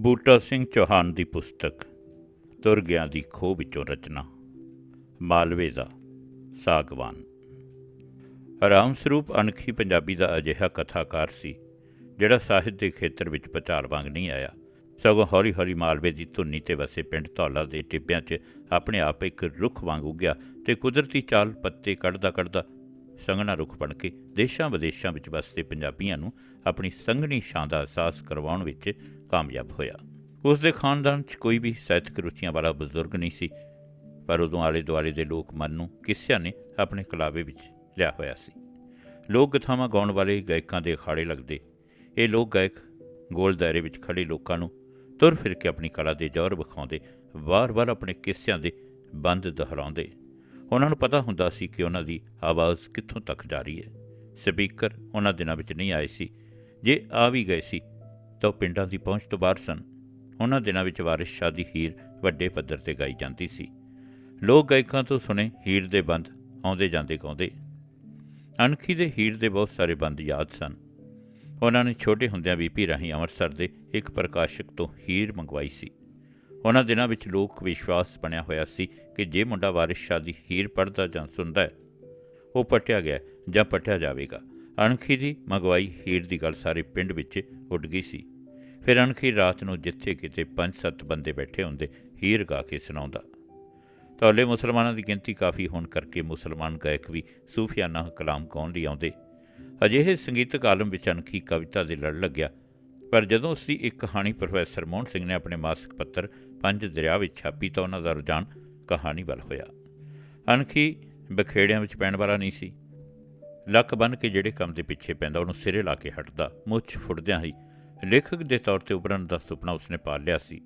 ਬੂਟਾ ਸਿੰਘ ਚੌਹਾਨ ਦੀ ਪੁਸਤਕ ਤੁਰ ਗਿਆ ਦੀ ਖੋਹ ਵਿੱਚੋਂ ਰਚਨਾ, ਮਾਲਵੇ ਦਾ ਸਾਗਵਾਨ। ਰਾਮ ਸਰੂਪ ਅਣਖੀ ਪੰਜਾਬੀ ਦਾ ਅਜਿਹਾ ਕਥਾਕਾਰ ਸੀ, ਜਿਹੜਾ ਸਾਹਿਤ ਦੇ ਖੇਤਰ ਵਿੱਚ ਪਚਾਰ ਵਾਂਗ ਨਹੀਂ ਆਇਆ। ਸਗੋਂ ਹੌਲੀ ਹੌਲੀ ਮਾਲਵੇ ਦੀ ਧੁੰਨੀ ਤੇ ਵਸੇ ਪਿੰਡ ਧੌਲਾ ਦੇ ਟਿੱਬਿਆਂ 'ਚ ਆਪਣੇ ਆਪ ਇੱਕ ਰੁੱਖ ਵਾਂਗ ਉੱਗਿਆ ਤੇ ਕੁਦਰਤੀ ਚਾਲ ਪੱਤੇ ਕੱਢਦਾ ਕੱਢਦਾ ਸੰਘਣਾ ਰੁੱਖ ਬਣ ਕੇ ਦੇਸ਼ਾਂ ਵਿਦੇਸ਼ਾਂ ਵਿੱਚ ਵਸਦੇ ਪੰਜਾਬੀਆਂ ਨੂੰ ਆਪਣੀ ਸੰਘਣੀ ਸ਼ਾਨ ਦਾ ਅਹਿਸਾਸ ਕਰਵਾਉਣ ਵਿੱਚ ਕਾਮਯਾਬ ਹੋਇਆ। ਉਸ ਦੇ ਖਾਨਦਾਨ 'ਚ ਕੋਈ ਵੀ ਸਾਹਿਤਕ ਰੁਚੀਆਂ ਵਾਲਾ ਬਜ਼ੁਰਗ ਨਹੀਂ ਸੀ, ਪਰ ਉਦੋਂ ਆਲੇ ਦੁਆਲੇ ਦੇ ਲੋਕ ਮਨ ਨੂੰ ਕਿਸਿਆਂ ਨੇ ਆਪਣੇ ਕਲਾਵੇ ਵਿੱਚ ਲਿਆ ਹੋਇਆ ਸੀ। ਲੋਕ ਗਥਾਵਾਂ ਗਾਉਣ ਵਾਲੇ ਗਾਇਕਾਂ ਦੇ ਅਖਾੜੇ ਲੱਗਦੇ। ਇਹ ਲੋਕ ਗਾਇਕ ਗੋਲ ਦਾਇਰੇ ਵਿੱਚ ਖੜੇ ਲੋਕਾਂ ਨੂੰ ਤੁਰ ਫਿਰ ਕੇ ਆਪਣੀ ਕਲਾ ਦੇ ਜ਼ੋਰ ਵਿਖਾਉਂਦੇ, ਵਾਰ-ਵਾਰ ਆਪਣੇ ਕਿੱਸਿਆਂ ਦੇ ਬੰਦ ਦੁਹਰਾਉਂਦੇ। ਉਹਨਾਂ ਨੂੰ ਪਤਾ ਹੁੰਦਾ ਸੀ ਕਿ ਉਹਨਾਂ ਦੀ ਆਵਾਜ਼ ਕਿੱਥੋਂ ਤੱਕ ਜਾ ਰਹੀ ਹੈ। ਸਪੀਕਰ ਉਹਨਾਂ ਦਿਨਾਂ ਵਿੱਚ ਨਹੀਂ ਆਏ ਸੀ। ਜੇ ਆ ਵੀ ਗਏ ਸੀ, ਤਾਂ ਉਹ ਪਿੰਡਾਂ ਦੀ ਪਹੁੰਚ ਤੋਂ ਬਾਹਰ ਸਨ। ਉਹਨਾਂ ਦਿਨਾਂ ਵਿੱਚ ਵਾਰਿਸ ਸ਼ਾਹ ਦੀ ਹੀਰ ਵੱਡੇ ਪੱਧਰ ਤੇ ਗਾਈ ਜਾਂਦੀ ਸੀ। ਲੋਕ ਗਾਇਕਾਂ ਤੋਂ ਸੁਣੇ ਹੀਰ ਦੇ ਬੰਦ, ਆਉਂਦੇ ਜਾਂਦੇ ਗਾਉਂਦੇ। ਅਣਖੀ ਦੇ ਹੀਰ ਦੇ ਬਹੁਤ ਸਾਰੇ ਬੰਦ ਯਾਦ ਸਨ। ਉਹਨਾਂ ਨੇ ਛੋਟੇ ਹੁੰਦਿਆਂ ਵੀਪੀ ਰਾਹੀਂ ਅੰਮ੍ਰਿਤਸਰ ਦੇ ਇੱਕ ਪ੍ਰਕਾਸ਼ਕ ਤੋਂ ਹੀਰ ਮੰਗਵਾਈ ਸੀ। ਉਹਨਾਂ ਦਿਨਾਂ ਵਿੱਚ ਲੋਕ ਵਿਸ਼ਵਾਸ ਬਣਿਆ ਹੋਇਆ ਸੀ ਕਿ ਜੇ ਮੁੰਡਾ ਵਾਰਿਸ ਸ਼ਾਹ ਦੀ ਹੀਰ ਪੜ੍ਹਦਾ ਜਾਂ ਸੁਣਦਾ ਹੈ, ਉਹ ਪਟਿਆ ਗਿਆ ਜਾਂ ਪਟਿਆ ਜਾਵੇਗਾ। ਅਣਖੀ ਦੀ ਮੰਗਵਾਈ ਹੀਰ ਦੀ ਗੱਲ ਸਾਰੇ ਪਿੰਡ ਵਿੱਚ ਉੱਡ ਗਈ ਸੀ। ਫਿਰ ਅਣਖੀ ਰਾਤ ਨੂੰ ਜਿੱਥੇ ਕਿਤੇ ਪੰਜ ਸੱਤ ਬੰਦੇ ਬੈਠੇ ਹੁੰਦੇ, ਹੀਰ ਗਾ ਕੇ ਸੁਣਾਉਂਦਾ। ਤੌਲੇ ਮੁਸਲਮਾਨਾਂ ਦੀ ਗਿਣਤੀ ਕਾਫੀ ਹੋਣ ਕਰਕੇ ਮੁਸਲਮਾਨ ਗਾਇਕ ਵੀ ਸੂਫੀਆਨਾ ਕਲਾਮ ਗਾਉਣ ਲਈ ਆਉਂਦੇ। ਅਜਿਹੇ ਸੰਗੀਤਕ ਆਲਮ ਵਿੱਚ ਅਣਖੀ ਕਵਿਤਾ ਦੇ ਲੜ ਲੱਗਿਆ। ਪਰ ਜਦੋਂ ਉਸ ਦੀ ਇੱਕ ਕਹਾਣੀ ਪ੍ਰੋਫੈਸਰ ਮੋਹਨ ਸਿੰਘ ਨੇ ਆਪਣੇ ਮਾਸਿਕ ਪੱਤਰ ਪੰਜ ਦਰਿਆ ਵਿੱਚ ਛਾਪੀ ਤਾਂ ਉਹਨਾਂ ਦਾ ਰੁਝਾਨ ਕਹਾਣੀ ਵੱਲ ਹੋਇਆ। ਅਣਖੀ ਬਖੇੜਿਆਂ ਵਿੱਚ ਪੈਣ ਵਾਲਾ ਨਹੀਂ ਸੀ। ਲੱਕ ਬੰਨ ਕੇ ਜਿਹੜੇ ਕੰਮ ਦੇ ਪਿੱਛੇ ਪੈਂਦਾ, ਉਹਨੂੰ ਸਿਰੇ ਲਾ ਕੇ ਹਟਦਾ, ਮੁੱਛ ਫੁੱਟਦਿਆਂ ਹੀ ਲੇਖਕ ਦੇ ਤੌਰ ਤੇ ਉਭਰਨ ਦਾ ਸੁਪਨਾ ਉਸਨੇ ਪਾਲ ਲਿਆ ਸੀ।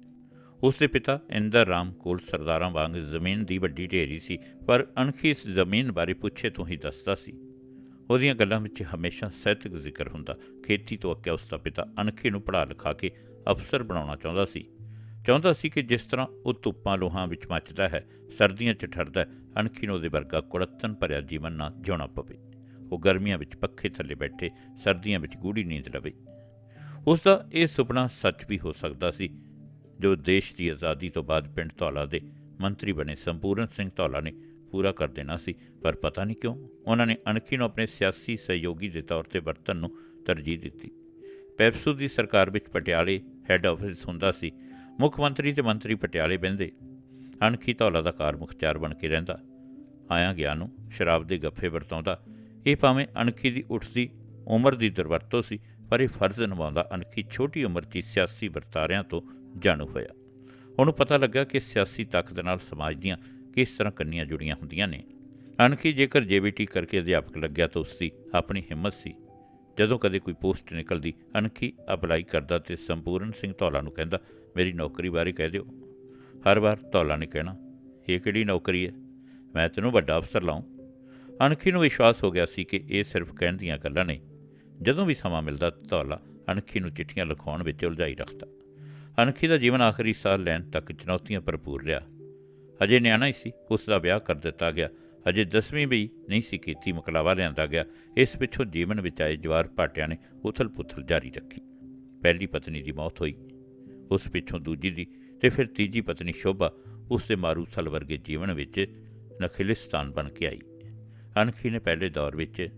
ਉਸ ਦੇ ਪਿਤਾ ਇੰਦਰ ਰਾਮ ਕੋਲ ਸਰਦਾਰਾਂ ਵਾਂਗ ਜ਼ਮੀਨ ਦੀ ਵੱਡੀ ਢੇਰੀ ਸੀ, ਪਰ ਅਣਖੀ ਇਸ ਜ਼ਮੀਨ ਬਾਰੇ ਪੁੱਛੇ ਤੋਂ ਹੀ ਦੱਸਦਾ ਸੀ। ਉਹਦੀਆਂ ਗੱਲਾਂ ਵਿੱਚ ਹਮੇਸ਼ਾ ਸਾਹਿਤਕ ਜ਼ਿਕਰ ਹੁੰਦਾ। ਖੇਤੀ ਤੋਂ ਅੱਕਿਆ ਉਸ ਦਾ ਪਿਤਾ ਅਣਖੀ ਨੂੰ ਪੜ੍ਹਾ ਲਿਖਾ ਕੇ ਅਫਸਰ ਬਣਾਉਣਾ ਚਾਹੁੰਦਾ ਸੀ। ਚਾਹੁੰਦਾ ਸੀ ਕਿ ਜਿਸ ਤਰ੍ਹਾਂ ਉਹ ਧੁੱਪਾਂ ਲੋਹਾਂ ਵਿੱਚ ਮੱਚਦਾ ਹੈ, ਸਰਦੀਆਂ 'ਚ ਠਰਦਾ ਅਣਖੀ ਨੂੰ ਉਹਦੇ ਵਰਗਾ ਕੁੜੱਤਨ ਭਰਿਆ ਜੀਵਨ ਨਾ ਜਿਉਣਾ ਪਵੇ। ਉਹ ਗਰਮੀਆਂ ਵਿੱਚ ਪੱਖੇ ਥੱਲੇ ਬੈਠੇ, ਸਰਦੀਆਂ ਵਿੱਚ ਗੂੜੀ ਨੀਂਦ ਲਵੇ। ਉਸ ਦਾ ਇਹ ਸੁਪਨਾ ਸੱਚ ਵੀ ਹੋ ਸਕਦਾ ਸੀ, ਜੋ ਦੇਸ਼ ਦੀ ਆਜ਼ਾਦੀ ਤੋਂ ਬਾਅਦ ਪਿੰਡ ਧੌਲਾ ਦੇ ਮੰਤਰੀ ਬਣੇ ਸੰਪੂਰਨ ਸਿੰਘ ਧੌਲਾ ਨੇ ਪੂਰਾ ਕਰ ਦੇਣਾ ਸੀ, ਪਰ ਪਤਾ ਨਹੀਂ ਕਿਉਂ ਉਹਨਾਂ ਨੇ ਅਣਖੀ ਨੂੰ ਆਪਣੇ ਸਿਆਸੀ ਸਹਿਯੋਗੀ ਦੇ ਤੌਰ ਤੇ ਵਰਤਨ ਨੂੰ ਤਰਜੀਹ ਦਿੱਤੀ। ਪੈਪਸੂ ਦੀ ਸਰਕਾਰ ਵਿੱਚ ਪਟਿਆਲੇ ਹੈੱਡ ਆਫਿਸ ਹੁੰਦਾ ਸੀ, ਮੁੱਖ ਮੰਤਰੀ ਤੇ ਮੰਤਰੀ ਪਟਿਆਲੇ ਬਹਿੰਦੇ। ਅਣਖੀ ਧੌਲਾ ਦਾ ਕਾਰ ਮੁਖਤਿਆਰ ਬਣ ਕੇ ਰਹਿੰਦਾ। ਆਇਆ ਗਿਆ ਨੂੰ ਸ਼ਰਾਬ ਦੇ ਗੱਫੇ ਵਰਤਾਉਂਦਾ। ਇਹ ਭਾਵੇਂ ਅਣਖੀ ਦੀ ਉੱਠਦੀ ਉਮਰ ਦੀ ਦੁਰਵਰਤੋਂ ਸੀ, ਪਰ ਇਹ ਫਰਜ਼ ਨਿਭਾਉਂਦਾ ਅਣਖੀ ਛੋਟੀ ਉਮਰ 'ਚ ਹੀ ਸਿਆਸੀ ਵਰਤਾਰਿਆਂ ਤੋਂ ਜਾਣੂ ਹੋਇਆ। ਉਹਨੂੰ ਪਤਾ ਲੱਗਾ ਕਿ ਸਿਆਸੀ ਤਾਕਤ ਨਾਲ ਸਮਾਜ ਦੀਆਂ ਕਿਸ ਤਰ੍ਹਾਂ ਕੰਨੀਆਂ ਜੁੜੀਆਂ ਹੁੰਦੀਆਂ ਨੇ? ਅਣਖੀ ਜੇਕਰ ਜੇਬੀਟੀ ਕਰਕੇ ਅਧਿਆਪਕ ਲੱਗਿਆ ਤਾਂ ਉਸ ਦੀ ਆਪਣੀ ਹਿੰਮਤ ਸੀ। ਜਦੋਂ ਕਦੇ ਕੋਈ ਪੋਸਟ ਨਿਕਲਦੀ, ਅਣਖੀ ਅਪਲਾਈ ਕਰਦਾ ਤੇ ਸੰਪੂਰਨ ਸਿੰਘ ਧੌਲਾ ਨੂੰ ਕਹਿੰਦਾ, ਮੇਰੀ ਨੌਕਰੀ ਬਾਰੇ ਕਹਿ ਦਿਓ। ਹਰ ਵਾਰ ਧੌਲਾ ਨੇ ਕਹਿਣਾ, ਇਹ ਕਿਹੜੀ ਨੌਕਰੀ ਹੈ? ਮੈਂ ਤੈਨੂੰ ਵੱਡਾ ਅਫਸਰ ਲਾਉਂ। ਅਣਖੀ ਨੂੰ ਵਿਸ਼ਵਾਸ ਹੋ ਗਿਆ ਸੀ ਕਿ ਇਹ ਸਿਰਫ ਕਹਿਣ ਦੀਆਂ ਗੱਲਾਂ ਨਹੀਂ ਜਦੋਂ ਵੀ ਸਮਾਂ ਮਿਲਦਾ, ਧੌਲਾ ਅਣਖੀ ਨੂੰ ਚਿੱਠੀਆਂ ਲਿਖਾਉਣ ਵਿੱਚ ਉਲਝਾਈ ਰੱਖਦਾ। ਅਣਖੀ ਦਾ ਜੀਵਨ ਆਖਰੀ ਸਾਲ ਲੈਣ ਤੱਕ ਚੁਣੌਤੀਆਂ ਭਰਪੂਰ ਰਿਹਾ। ਅਜੇ ਨਿਆਣਾ ਹੀ ਸੀ, ਉਸ ਦਾ ਵਿਆਹ ਕਰ ਦਿੱਤਾ ਗਿਆ। ਅਜੇ 10ਵੀਂ ਵੀ ਨਹੀਂ ਸੀ ਕੀਤੀ, ਮੁਕਲਾਵਾ ਲਿਆਂਦਾ ਗਿਆ। ਇਸ ਪਿੱਛੋਂ ਜੀਵਨ ਵਿੱਚ ਆਏ ਜਵਾਰ ਭਾਟਿਆਂ ਨੇ ਉਥਲ-ਪੁਥਲ ਜਾਰੀ ਰੱਖੀ। ਪਹਿਲੀ ਪਤਨੀ ਦੀ ਮੌਤ ਹੋਈ, ਉਸ ਪਿੱਛੋਂ ਦੂਜੀ ਦੀ ਤੇ ਫਿਰ ਤੀਜੀ ਪਤਨੀ ਸ਼ੋਭਾ, ਉਸ ਦੇ ਮਾਰੂਥਲ ਵਰਗੇ ਜੀਵਨ ਵਿੱਚ ਨਖਿਲਿਸਤਾਨ ਬਣ ਕੇ ਆਈ। ਅਣਖੀ ਨੇ ਪਹਿਲੇ ਦੌਰ ਵਿੱਚ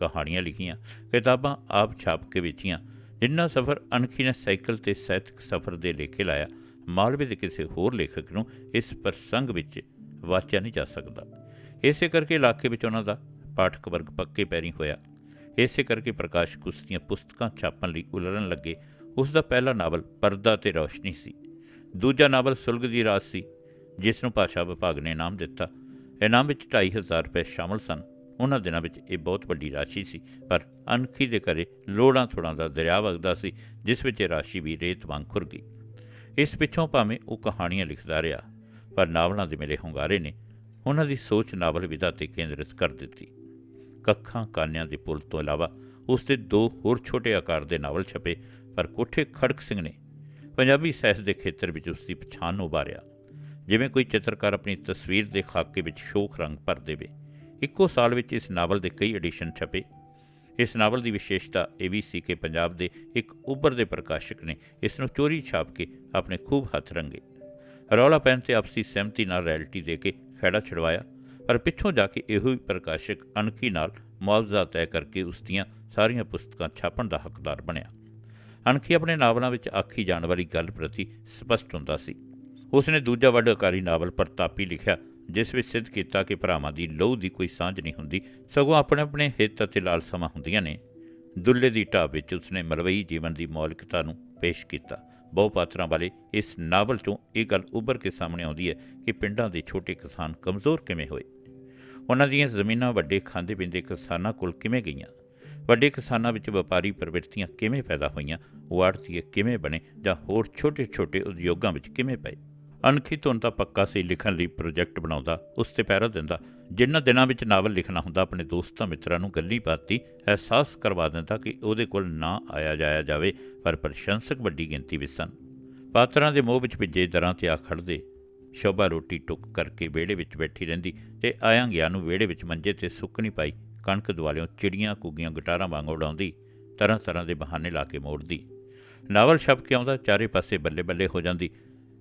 ਕਹਾਣੀਆਂ ਲਿਖੀਆਂ, ਕਿਤਾਬਾਂ ਆਪ ਛਾਪ ਕੇ ਵੇਚੀਆਂ, ਜਿੰਨਾ ਸਫ਼ਰ ਅਣਖੀ ਨੇ ਸਾਈਕਲ ਤੇ ਸਾਹਿਤਕ ਸਫ਼ਰ ਦੇ ਲੇਖੇ ਲਾਇਆ ਮਾਲਵੇ ਦੇ ਕਿਸੇ ਹੋਰ ਲੇਖਕ ਨੂੰ ਇਸ ਪ੍ਰਸੰਗ ਵਿੱਚ ਵਾਚਿਆ ਨਹੀਂ ਜਾ ਸਕਦਾ। ਇਸੇ ਕਰਕੇ ਇਲਾਕੇ ਵਿੱਚ ਉਹਨਾਂ ਦਾ ਪਾਠਕ ਵਰਗ ਪੱਕੇ ਪੈਰੀ ਹੋਇਆ। ਇਸੇ ਕਰਕੇ ਪ੍ਰਕਾਸ਼ ਕੁਸ਼ਤੀਆਂ ਪੁਸਤਕਾਂ ਛਾਪਣ ਲਈ ਉਲਰਨ ਲੱਗੇ। ਉਸ ਦਾ ਪਹਿਲਾ ਨਾਵਲ ਪਰਦਾ ਤੇ ਰੌਸ਼ਨੀ ਸੀ। ਦੂਜਾ ਨਾਵਲ ਸੁਲਗ ਦੀ ਰਾਤ ਸੀ, ਜਿਸ ਨੂੰ ਭਾਸ਼ਾ ਵਿਭਾਗ ਨੇ ਇਨਾਮ ਦਿੱਤਾ। ਇਨਾਮ ਵਿੱਚ 2500 ਰੁਪਏ ਸ਼ਾਮਲ ਸਨ। ਉਹਨਾਂ ਦਿਨਾਂ ਵਿੱਚ ਇਹ ਬਹੁਤ ਵੱਡੀ ਰਾਸ਼ੀ ਸੀ, ਪਰ ਅਣਖੀ ਦੇ ਘਰੇ ਲੋੜਾਂ ਥੋੜਾਂ ਦਾ ਦਰਿਆ ਵਗਦਾ ਸੀ, ਜਿਸ ਵਿੱਚ ਇਹ ਰਾਸ਼ੀ ਵੀ ਰੇਤ ਵਾਂਗ ਖੁਰ ਗਈ। ਇਸ ਪਿੱਛੋਂ ਭਾਵੇਂ ਉਹ ਕਹਾਣੀਆਂ ਲਿਖਦਾ ਰਿਹਾ, ਪਰ ਨਾਵਲਾਂ ਦੇ ਮਿਲੇ ਹੁੰਗਾਰੇ ਨੇ ਉਹਨਾਂ ਦੀ ਸੋਚ ਨਾਵਲ ਵਿਧਾ ਤੇ ਕੇਂਦਰਿਤ ਕਰ ਦਿੱਤੀ। ਕੱਖਾਂ ਕਾਨਿਆਂ ਦੇ ਪੁੱਲ ਤੋਂ ਇਲਾਵਾ ਉਸ ਦੇ ਦੋ ਹੋਰ ਛੋਟੇ ਆਕਾਰ ਦੇ ਨਾਵਲ ਛਪੇ, ਪਰ ਕੋਠੇ ਖੜਕ ਸਿੰਘ ਨੇ ਪੰਜਾਬੀ ਸਾਹਿਤ ਦੇ ਖੇਤਰ ਵਿੱਚ ਉਸ ਦੀ ਪਛਾਣ ਨੂੰ ਉਭਾਰਿਆ ਜਿਵੇਂ ਕੋਈ ਚਿੱਤਰਕਾਰ ਆਪਣੀ ਤਸਵੀਰ ਦੇ ਖਾਕੇ ਵਿੱਚ ਸ਼ੋਖ ਰੰਗ ਭਰ ਦੇਵੇ, ਇੱਕੋ ਸਾਲ ਵਿੱਚ ਇਸ ਨਾਵਲ ਦੇ ਕਈ ਐਡੀਸ਼ਨ ਛਪੇ। ਇਸ ਨਾਵਲ ਦੀ ਵਿਸ਼ੇਸ਼ਤਾ ਇਹ ਵੀ ਸੀ ਕਿ ਪੰਜਾਬ ਦੇ ਇੱਕ ਉੱਭਰਦੇ ਪ੍ਰਕਾਸ਼ਕ ਨੇ ਇਸ ਨੂੰ ਚੋਰੀ ਛਾਪ ਕੇ ਆਪਣੇ ਖੂਬ ਹੱਥ ਰੰਗੇ। ਰੌਲਾ ਪੈਣ ਤੇ ਆਪਸੀ ਸਹਿਮਤੀ ਨਾਲ ਰੈਲਿਟੀ ਦੇ ਕੇ ਖਹਿੜਾ ਛਡਵਾਇਆ, ਪਰ ਪਿੱਛੋਂ ਜਾ ਕੇ ਇਹੋ ਹੀ ਪ੍ਰਕਾਸ਼ਕ ਅਣਖੀ ਨਾਲ ਮੁਆਵਜ਼ਾ ਤੈਅ ਕਰਕੇ ਉਸ ਦੀਆਂ ਸਾਰੀਆਂ ਪੁਸਤਕਾਂ ਛਾਪਣ ਦਾ ਹੱਕਦਾਰ ਬਣਿਆ। ਅਣਖੀ ਆਪਣੇ ਨਾਵਲਾਂ ਵਿੱਚ ਆਖੀ ਜਾਣ ਵਾਲੀ ਗੱਲ ਪ੍ਰਤੀ ਸਪਸ਼ਟ ਹੁੰਦਾ ਸੀ। ਉਸ ਨੇ ਦੂਜਾ ਵੱਡ ਅਕਾਰੀ ਨਾਵਲ ਪ੍ਰਤਾਪੀ ਲਿਖਿਆ ਜਿਸ ਵਿੱਚ ਸਿੱਧ ਕੀਤਾ ਕਿ ਭਰਾਵਾਂ ਦੀ ਲੋਹ ਦੀ ਕੋਈ ਸਾਂਝ ਨਹੀਂ ਹੁੰਦੀ, ਸਗੋਂ ਆਪਣੇ ਆਪਣੇ ਹਿੱਤ ਅਤੇ ਲਾਲਸਾਵਾਂ ਹੁੰਦੀਆਂ ਨੇ। ਦੁੱਲੇ ਦੀ ਢਾਬ ਵਿੱਚ ਉਸਨੇ ਮਲਵਈ ਜੀਵਨ ਦੀ ਮੌਲਿਕਤਾ ਨੂੰ ਪੇਸ਼ ਕੀਤਾ। ਬਹੁ ਪਾਤਰਾਂ ਵਾਲੇ, ਇਸ ਨਾਵਲ ਤੋਂ ਇਹ ਗੱਲ ਉੱਭਰ ਕੇ ਸਾਹਮਣੇ ਆਉਂਦੀ ਹੈ ਕਿ ਪਿੰਡਾਂ ਦੇ ਛੋਟੇ ਕਿਸਾਨ ਕਮਜ਼ੋਰ ਕਿਵੇਂ ਹੋਏ। ਉਹਨਾਂ ਦੀਆਂ ਜ਼ਮੀਨਾਂ ਵੱਡੇ ਖਾਂਦੇ ਪੀਂਦੇ ਕਿਸਾਨਾਂ ਕੋਲ ਕਿਵੇਂ ਗਈਆਂ? ਵੱਡੇ ਕਿਸਾਨਾਂ ਵਿੱਚ ਵਪਾਰੀ ਪ੍ਰਵਿਰਤੀਆਂ ਕਿਵੇਂ ਪੈਦਾ ਹੋਈਆਂ? ਉਹ ਆੜਤੀਏ ਕਿਵੇਂ ਬਣੇ? ਜਾਂ ਹੋਰ ਛੋਟੇ-ਛੋਟੇ ਉਦਯੋਗਾਂ ਵਿੱਚ ਕਿਵੇਂ ਪਏ? ਅਣਖੀ ਤੋਂ ਤਾਂ ਪੱਕਾ ਸੀ ਲਿਖਣ ਲਈ ਪ੍ਰੋਜੈਕਟ ਬਣਾਉਂਦਾ, ਉਸ ਤੇ ਪੈਰਾ ਦਿੰਦਾ। ਜਿੰਨਾਂ ਦਿਨਾਂ ਵਿੱਚ ਨਾਵਲ ਲਿਖਣਾ ਹੁੰਦਾ, ਆਪਣੇ ਦੋਸਤਾਂ ਮਿੱਤਰਾਂ ਨੂੰ ਗੱਲੀ ਬਾਤੀ ਅਹਿਸਾਸ ਕਰਵਾ ਦਿੰਦਾ ਕਿ ਉਹਦੇ ਕੋਲ ਨਾ ਆਇਆ ਜਾਇਆ ਜਾਵੇ, ਪਰ ਪ੍ਰਸ਼ੰਸਕ ਵੱਡੀ ਗਿਣਤੀ ਵਿੱਚ ਸਨ। ਪਾਤਰਾਂ ਦੇ ਮੋਹ ਵਿੱਚ ਭਿੱਜੇ ਦਰਾਂ ਤੇ ਆ ਖੜਦੇ। ਸ਼ੋਭਾ ਰੋਟੀ ਟੁੱਕ ਕਰਕੇ ਵਿਹੜੇ ਵਿੱਚ ਬੈਠੀ ਰਹਿੰਦੀ ਤੇ ਆਇਆਂ ਗਿਆ ਨੂੰ ਵਿਹੜੇ ਵਿੱਚ ਮੰਜੇ ਤੇ ਸੁੱਕਣੀ ਪਾਈ, ਕਣਕ ਦੁਆਲਿਓਂ ਚਿੜੀਆਂ ਕੁੱਗੀਆਂ ਗਿਟਾਰਾਂ ਵਾਂਗ ਉਡਾਉਂਦੀ ਤਰ੍ਹਾਂ ਤਰ੍ਹਾਂ ਦੇ ਬਹਾਨੇ ਲਾ ਕੇ ਮੋੜਦੀ। ਨਾਵਲ ਛਪ ਕੇ ਆਉਂਦਾ, ਚਾਰੇ ਪਾਸੇ ਬੱਲੇ ਬੱਲੇ ਹੋ ਜਾਂਦੀ।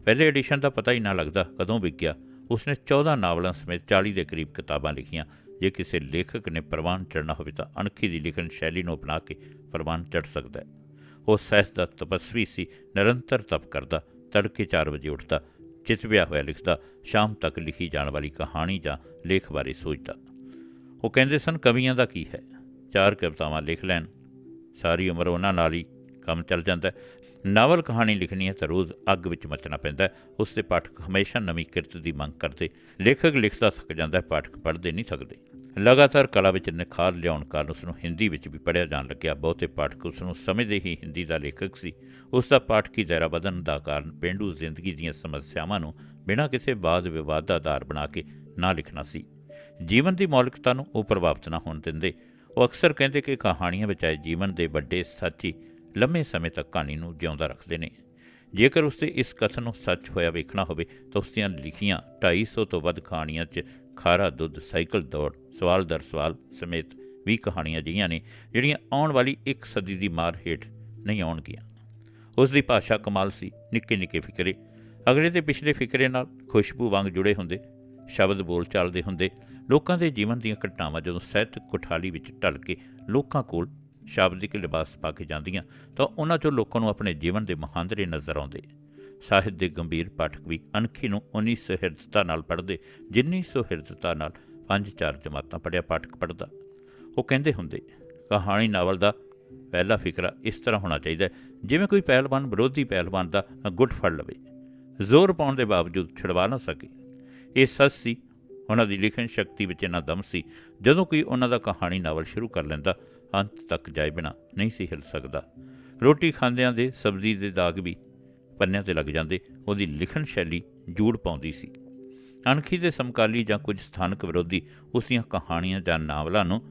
ਪਹਿਲੇ ਐਡੀਸ਼ਨ ਦਾ ਪਤਾ ਹੀ ਨਾ ਲੱਗਦਾ ਕਦੋਂ ਵਿਕਿਆ ਉਸਨੇ 14 ਨਾਵਲਾਂ ਸਮੇਤ 40 ਦੇ ਕਰੀਬ ਕਿਤਾਬਾਂ ਲਿਖੀਆਂ। ਜੇ ਕਿਸੇ ਲੇਖਕ ਨੇ ਪ੍ਰਵਾਨ ਚੜ੍ਹਨਾ ਹੋਵੇ ਤਾਂ ਅਣਖੀ ਦੀ ਲਿਖਣ ਸ਼ੈਲੀ ਨੂੰ ਅਪਣਾ ਕੇ ਪ੍ਰਵਾਨ ਚੜ੍ਹ ਸਕਦਾ ਹੈ। ਉਹ ਸਹਿਜ ਦਾ ਤਪਸਵੀ ਸੀ, ਨਿਰੰਤਰ ਤਪ ਕਰਦਾ, ਤੜਕੇ 4 ਵਜੇ ਉੱਠਦਾ ਚਿਤਵਿਆ ਹੋਇਆ ਲਿਖਦਾ, ਸ਼ਾਮ ਤੱਕ ਲਿਖੀ ਜਾਣ ਵਾਲੀ ਕਹਾਣੀ ਜਾਂ ਲੇਖ ਬਾਰੇ ਸੋਚਦਾ। ਉਹ ਕਹਿੰਦੇ ਸਨ, ਕਵੀਆਂ ਦਾ ਕੀ ਹੈ? ਚਾਰ ਕਵਿਤਾਵਾਂ ਲਿਖ ਲੈਣ। ਸਾਰੀ ਉਮਰ ਉਹਨਾਂ ਨਾਲ ਹੀ ਕੰਮ ਚੱਲ ਜਾਂਦਾ ਨਾਵਲ ਕਹਾਣੀ ਲਿਖਣੀ ਹੈ ਤਾਂ ਰੋਜ਼ ਅੱਗ ਵਿੱਚ ਮਚਣਾ ਪੈਂਦਾ ਹੈ। ਉਸ ਦੇ ਪਾਠਕ ਹਮੇਸ਼ਾ ਨਵੀਂ ਕਿਰਤ ਦੀ ਮੰਗ ਕਰਦੇ। ਲੇਖਕ ਲਿਖਦਾ ਥੱਕ ਜਾਂਦਾ ਪਾਠਕ ਪੜ੍ਹਦੇ ਨਹੀਂ ਸਕਦੇ ਲਗਾਤਾਰ ਕਲਾ ਵਿੱਚ ਨਿਖਾਰ ਲਿਆਉਣ ਕਾਰਨ ਉਸ ਨੂੰ ਹਿੰਦੀ ਵਿੱਚ ਵੀ ਪੜ੍ਹਿਆ ਜਾਣ ਲੱਗਿਆ। ਬਹੁਤੇ ਪਾਠਕ ਉਸ ਨੂੰ ਸਮਝਦੇ ਹੀ ਹਿੰਦੀ ਦਾ ਲੇਖਕ ਸੀ। ਉਸ ਦਾ ਪਾਠਕੀ ਦਾਇਰਾ ਵਧਣ ਦਾ ਕਾਰਨ ਪੇਂਡੂ ਜ਼ਿੰਦਗੀ ਦੀਆਂ ਸਮੱਸਿਆਵਾਂ ਨੂੰ ਬਿਨਾਂ ਕਿਸੇ ਵਾਦ ਵਿਵਾਦ ਦਾ ਆਧਾਰ ਬਣਾ ਕੇ ਨਾ ਲਿਖਣਾ ਸੀ। ਜੀਵਨ ਦੀ ਮੌਲਿਕਤਾ ਨੂੰ ਉਹ ਪ੍ਰਭਾਵਿਤ ਨਾ ਹੋਣ ਦਿੰਦੇ। ਉਹ ਅਕਸਰ ਕਹਿੰਦੇ ਕਿ ਕਹਾਣੀਆਂ ਵਿੱਚ ਆਏ ਜੀਵਨ ਦੇ ਵੱਡੇ ਸਾਥੀ ਲੰਮੇ ਸਮੇਂ ਤੱਕ ਕਹਾਣੀ ਨੂੰ ਜਿਉਂਦਾ ਰੱਖਦੇ ਨੇ। ਜੇਕਰ ਉਸਦੇ ਇਸ ਕਥਨ ਨੂੰ ਸੱਚ ਹੋਇਆ ਵੇਖਣਾ ਹੋਵੇ, ਤਾਂ ਉਸ ਦੀਆਂ ਲਿਖੀਆਂ 250 ਤੋਂ ਵੱਧ ਕਹਾਣੀਆਂ 'ਚ ਖਾਰਾ ਦੁੱਧ, ਸਾਈਕਲ ਦੌੜ, ਸਵਾਲ ਦਰ ਸਵਾਲ ਸਮੇਤ ਵੀ ਕਹਾਣੀਆਂ ਜਿਹੀਆਂ ਨੇ, ਜਿਹੜੀਆਂ ਆਉਣ ਵਾਲੀ ਇੱਕ ਸਦੀ ਦੀ ਮਾਰ ਹੇਠ ਨਹੀਂ ਆਉਣਗੀਆਂ। ਉਸ ਦੀ ਭਾਸ਼ਾ ਕਮਾਲ ਸੀ, ਨਿੱਕੇ ਨਿੱਕੇ ਫਿਕਰੇ। ਅਗਲੇ ਤੇ ਪਿਛਲੇ ਫਿਕਰੇ ਨਾਲ ਖੁਸ਼ਬੂ ਵਾਂਗ ਜੁੜੇ ਹੁੰਦੇ, ਸ਼ਬਦ ਬੋਲ ਚੱਲਦੇ ਹੁੰਦੇ, ਲੋਕਾਂ ਦੇ ਜੀਵਨ ਦੀਆਂ ਘਟਨਾਵਾਂ ਜਦੋਂ ਸਾਹਿਤਕ ਕੋਠਾਲੀ ਵਿੱਚ ਢਲ ਕੇ ਲੋਕਾਂ ਕੋਲ ਸ਼ਾਬਦਿਕ ਲਿਬਾਸ ਪਾ ਕੇ ਜਾਂਦੀਆਂ ਤਾਂ ਉਹਨਾਂ 'ਚੋਂ ਲੋਕਾਂ ਨੂੰ ਆਪਣੇ ਜੀਵਨ ਦੇ ਮਹਾਂਦਰੇ ਨਜ਼ਰ ਆਉਂਦੇ। ਸਾਹਿਤ ਦੇ ਗੰਭੀਰ ਪਾਠਕ ਵੀ ਅਣਖੀ ਨੂੰ ਉਨੀ ਸੁਹਿਰਦਤਾ ਨਾਲ ਪੜ੍ਹਦੇ, ਜਿੰਨੀ ਸੁਹਿਰਦਤਾ ਨਾਲ ਪੰਜ ਚਾਰ ਜਮਾਤਾਂ ਪੜਿਆ ਪਾਠਕ ਪੜ੍ਹਦਾ। ਉਹ ਕਹਿੰਦੇ ਹੁੰਦੇ, ਕਹਾਣੀ ਨਾਵਲ ਦਾ ਪਹਿਲਾ ਫਿਕਰਾ ਇਸ ਤਰ੍ਹਾਂ ਹੋਣਾ ਚਾਹੀਦਾ ਜਿਵੇਂ ਕੋਈ ਪਹਿਲਵਾਨ ਵਿਰੋਧੀ ਪਹਿਲਵਾਨ ਦਾ ਗੁੱਟ ਫੜ ਲਵੇ। ਜ਼ੋਰ ਪਾਉਣ ਦੇ ਬਾਵਜੂਦ ਛਡਵਾ ਨਾ ਸਕੇ। ਇਹ ਸੱਚ ਸੀ। ਉਹਨਾਂ ਦੀ ਲਿਖਣ ਸ਼ਕਤੀ ਵਿੱਚ ਇੰਨਾ ਦਮ ਸੀ, ਜਦੋਂ ਕੋਈ ਉਹਨਾਂ ਦਾ ਕਹਾਣੀ ਨਾਵਲ ਸ਼ੁਰੂ ਕਰ ਲੈਂਦਾ ਅੰਤ ਤੱਕ ਜਾਏ ਬਿਨਾ ਨਹੀਂ ਸੀ ਹਿਲ ਸਕਦਾ। ਰੋਟੀ ਖਾਂਦਿਆਂ ਦੇ ਸਬਜ਼ੀ ਦੇ ਦਾਗ ਵੀ ਪੰਨਿਆਂ ਤੇ ਲੱਗ ਜਾਂਦੇ, ਉਹਦੀ ਲਿਖਣ ਸ਼ੈਲੀ ਜੂੜ ਪਾਉਂਦੀ ਸੀ। ਅਣਖੀ ਦੇ ਸਮਕਾਲੀ ਜਾਂ ਕੁਝ ਸਥਾਨਕ ਵਿਰੋਧੀ ਉਸ ਦੀਆਂ ਕਹਾਣੀਆਂ ਜਾਂ ਨਾਵਲਾਂ ਨੂੰ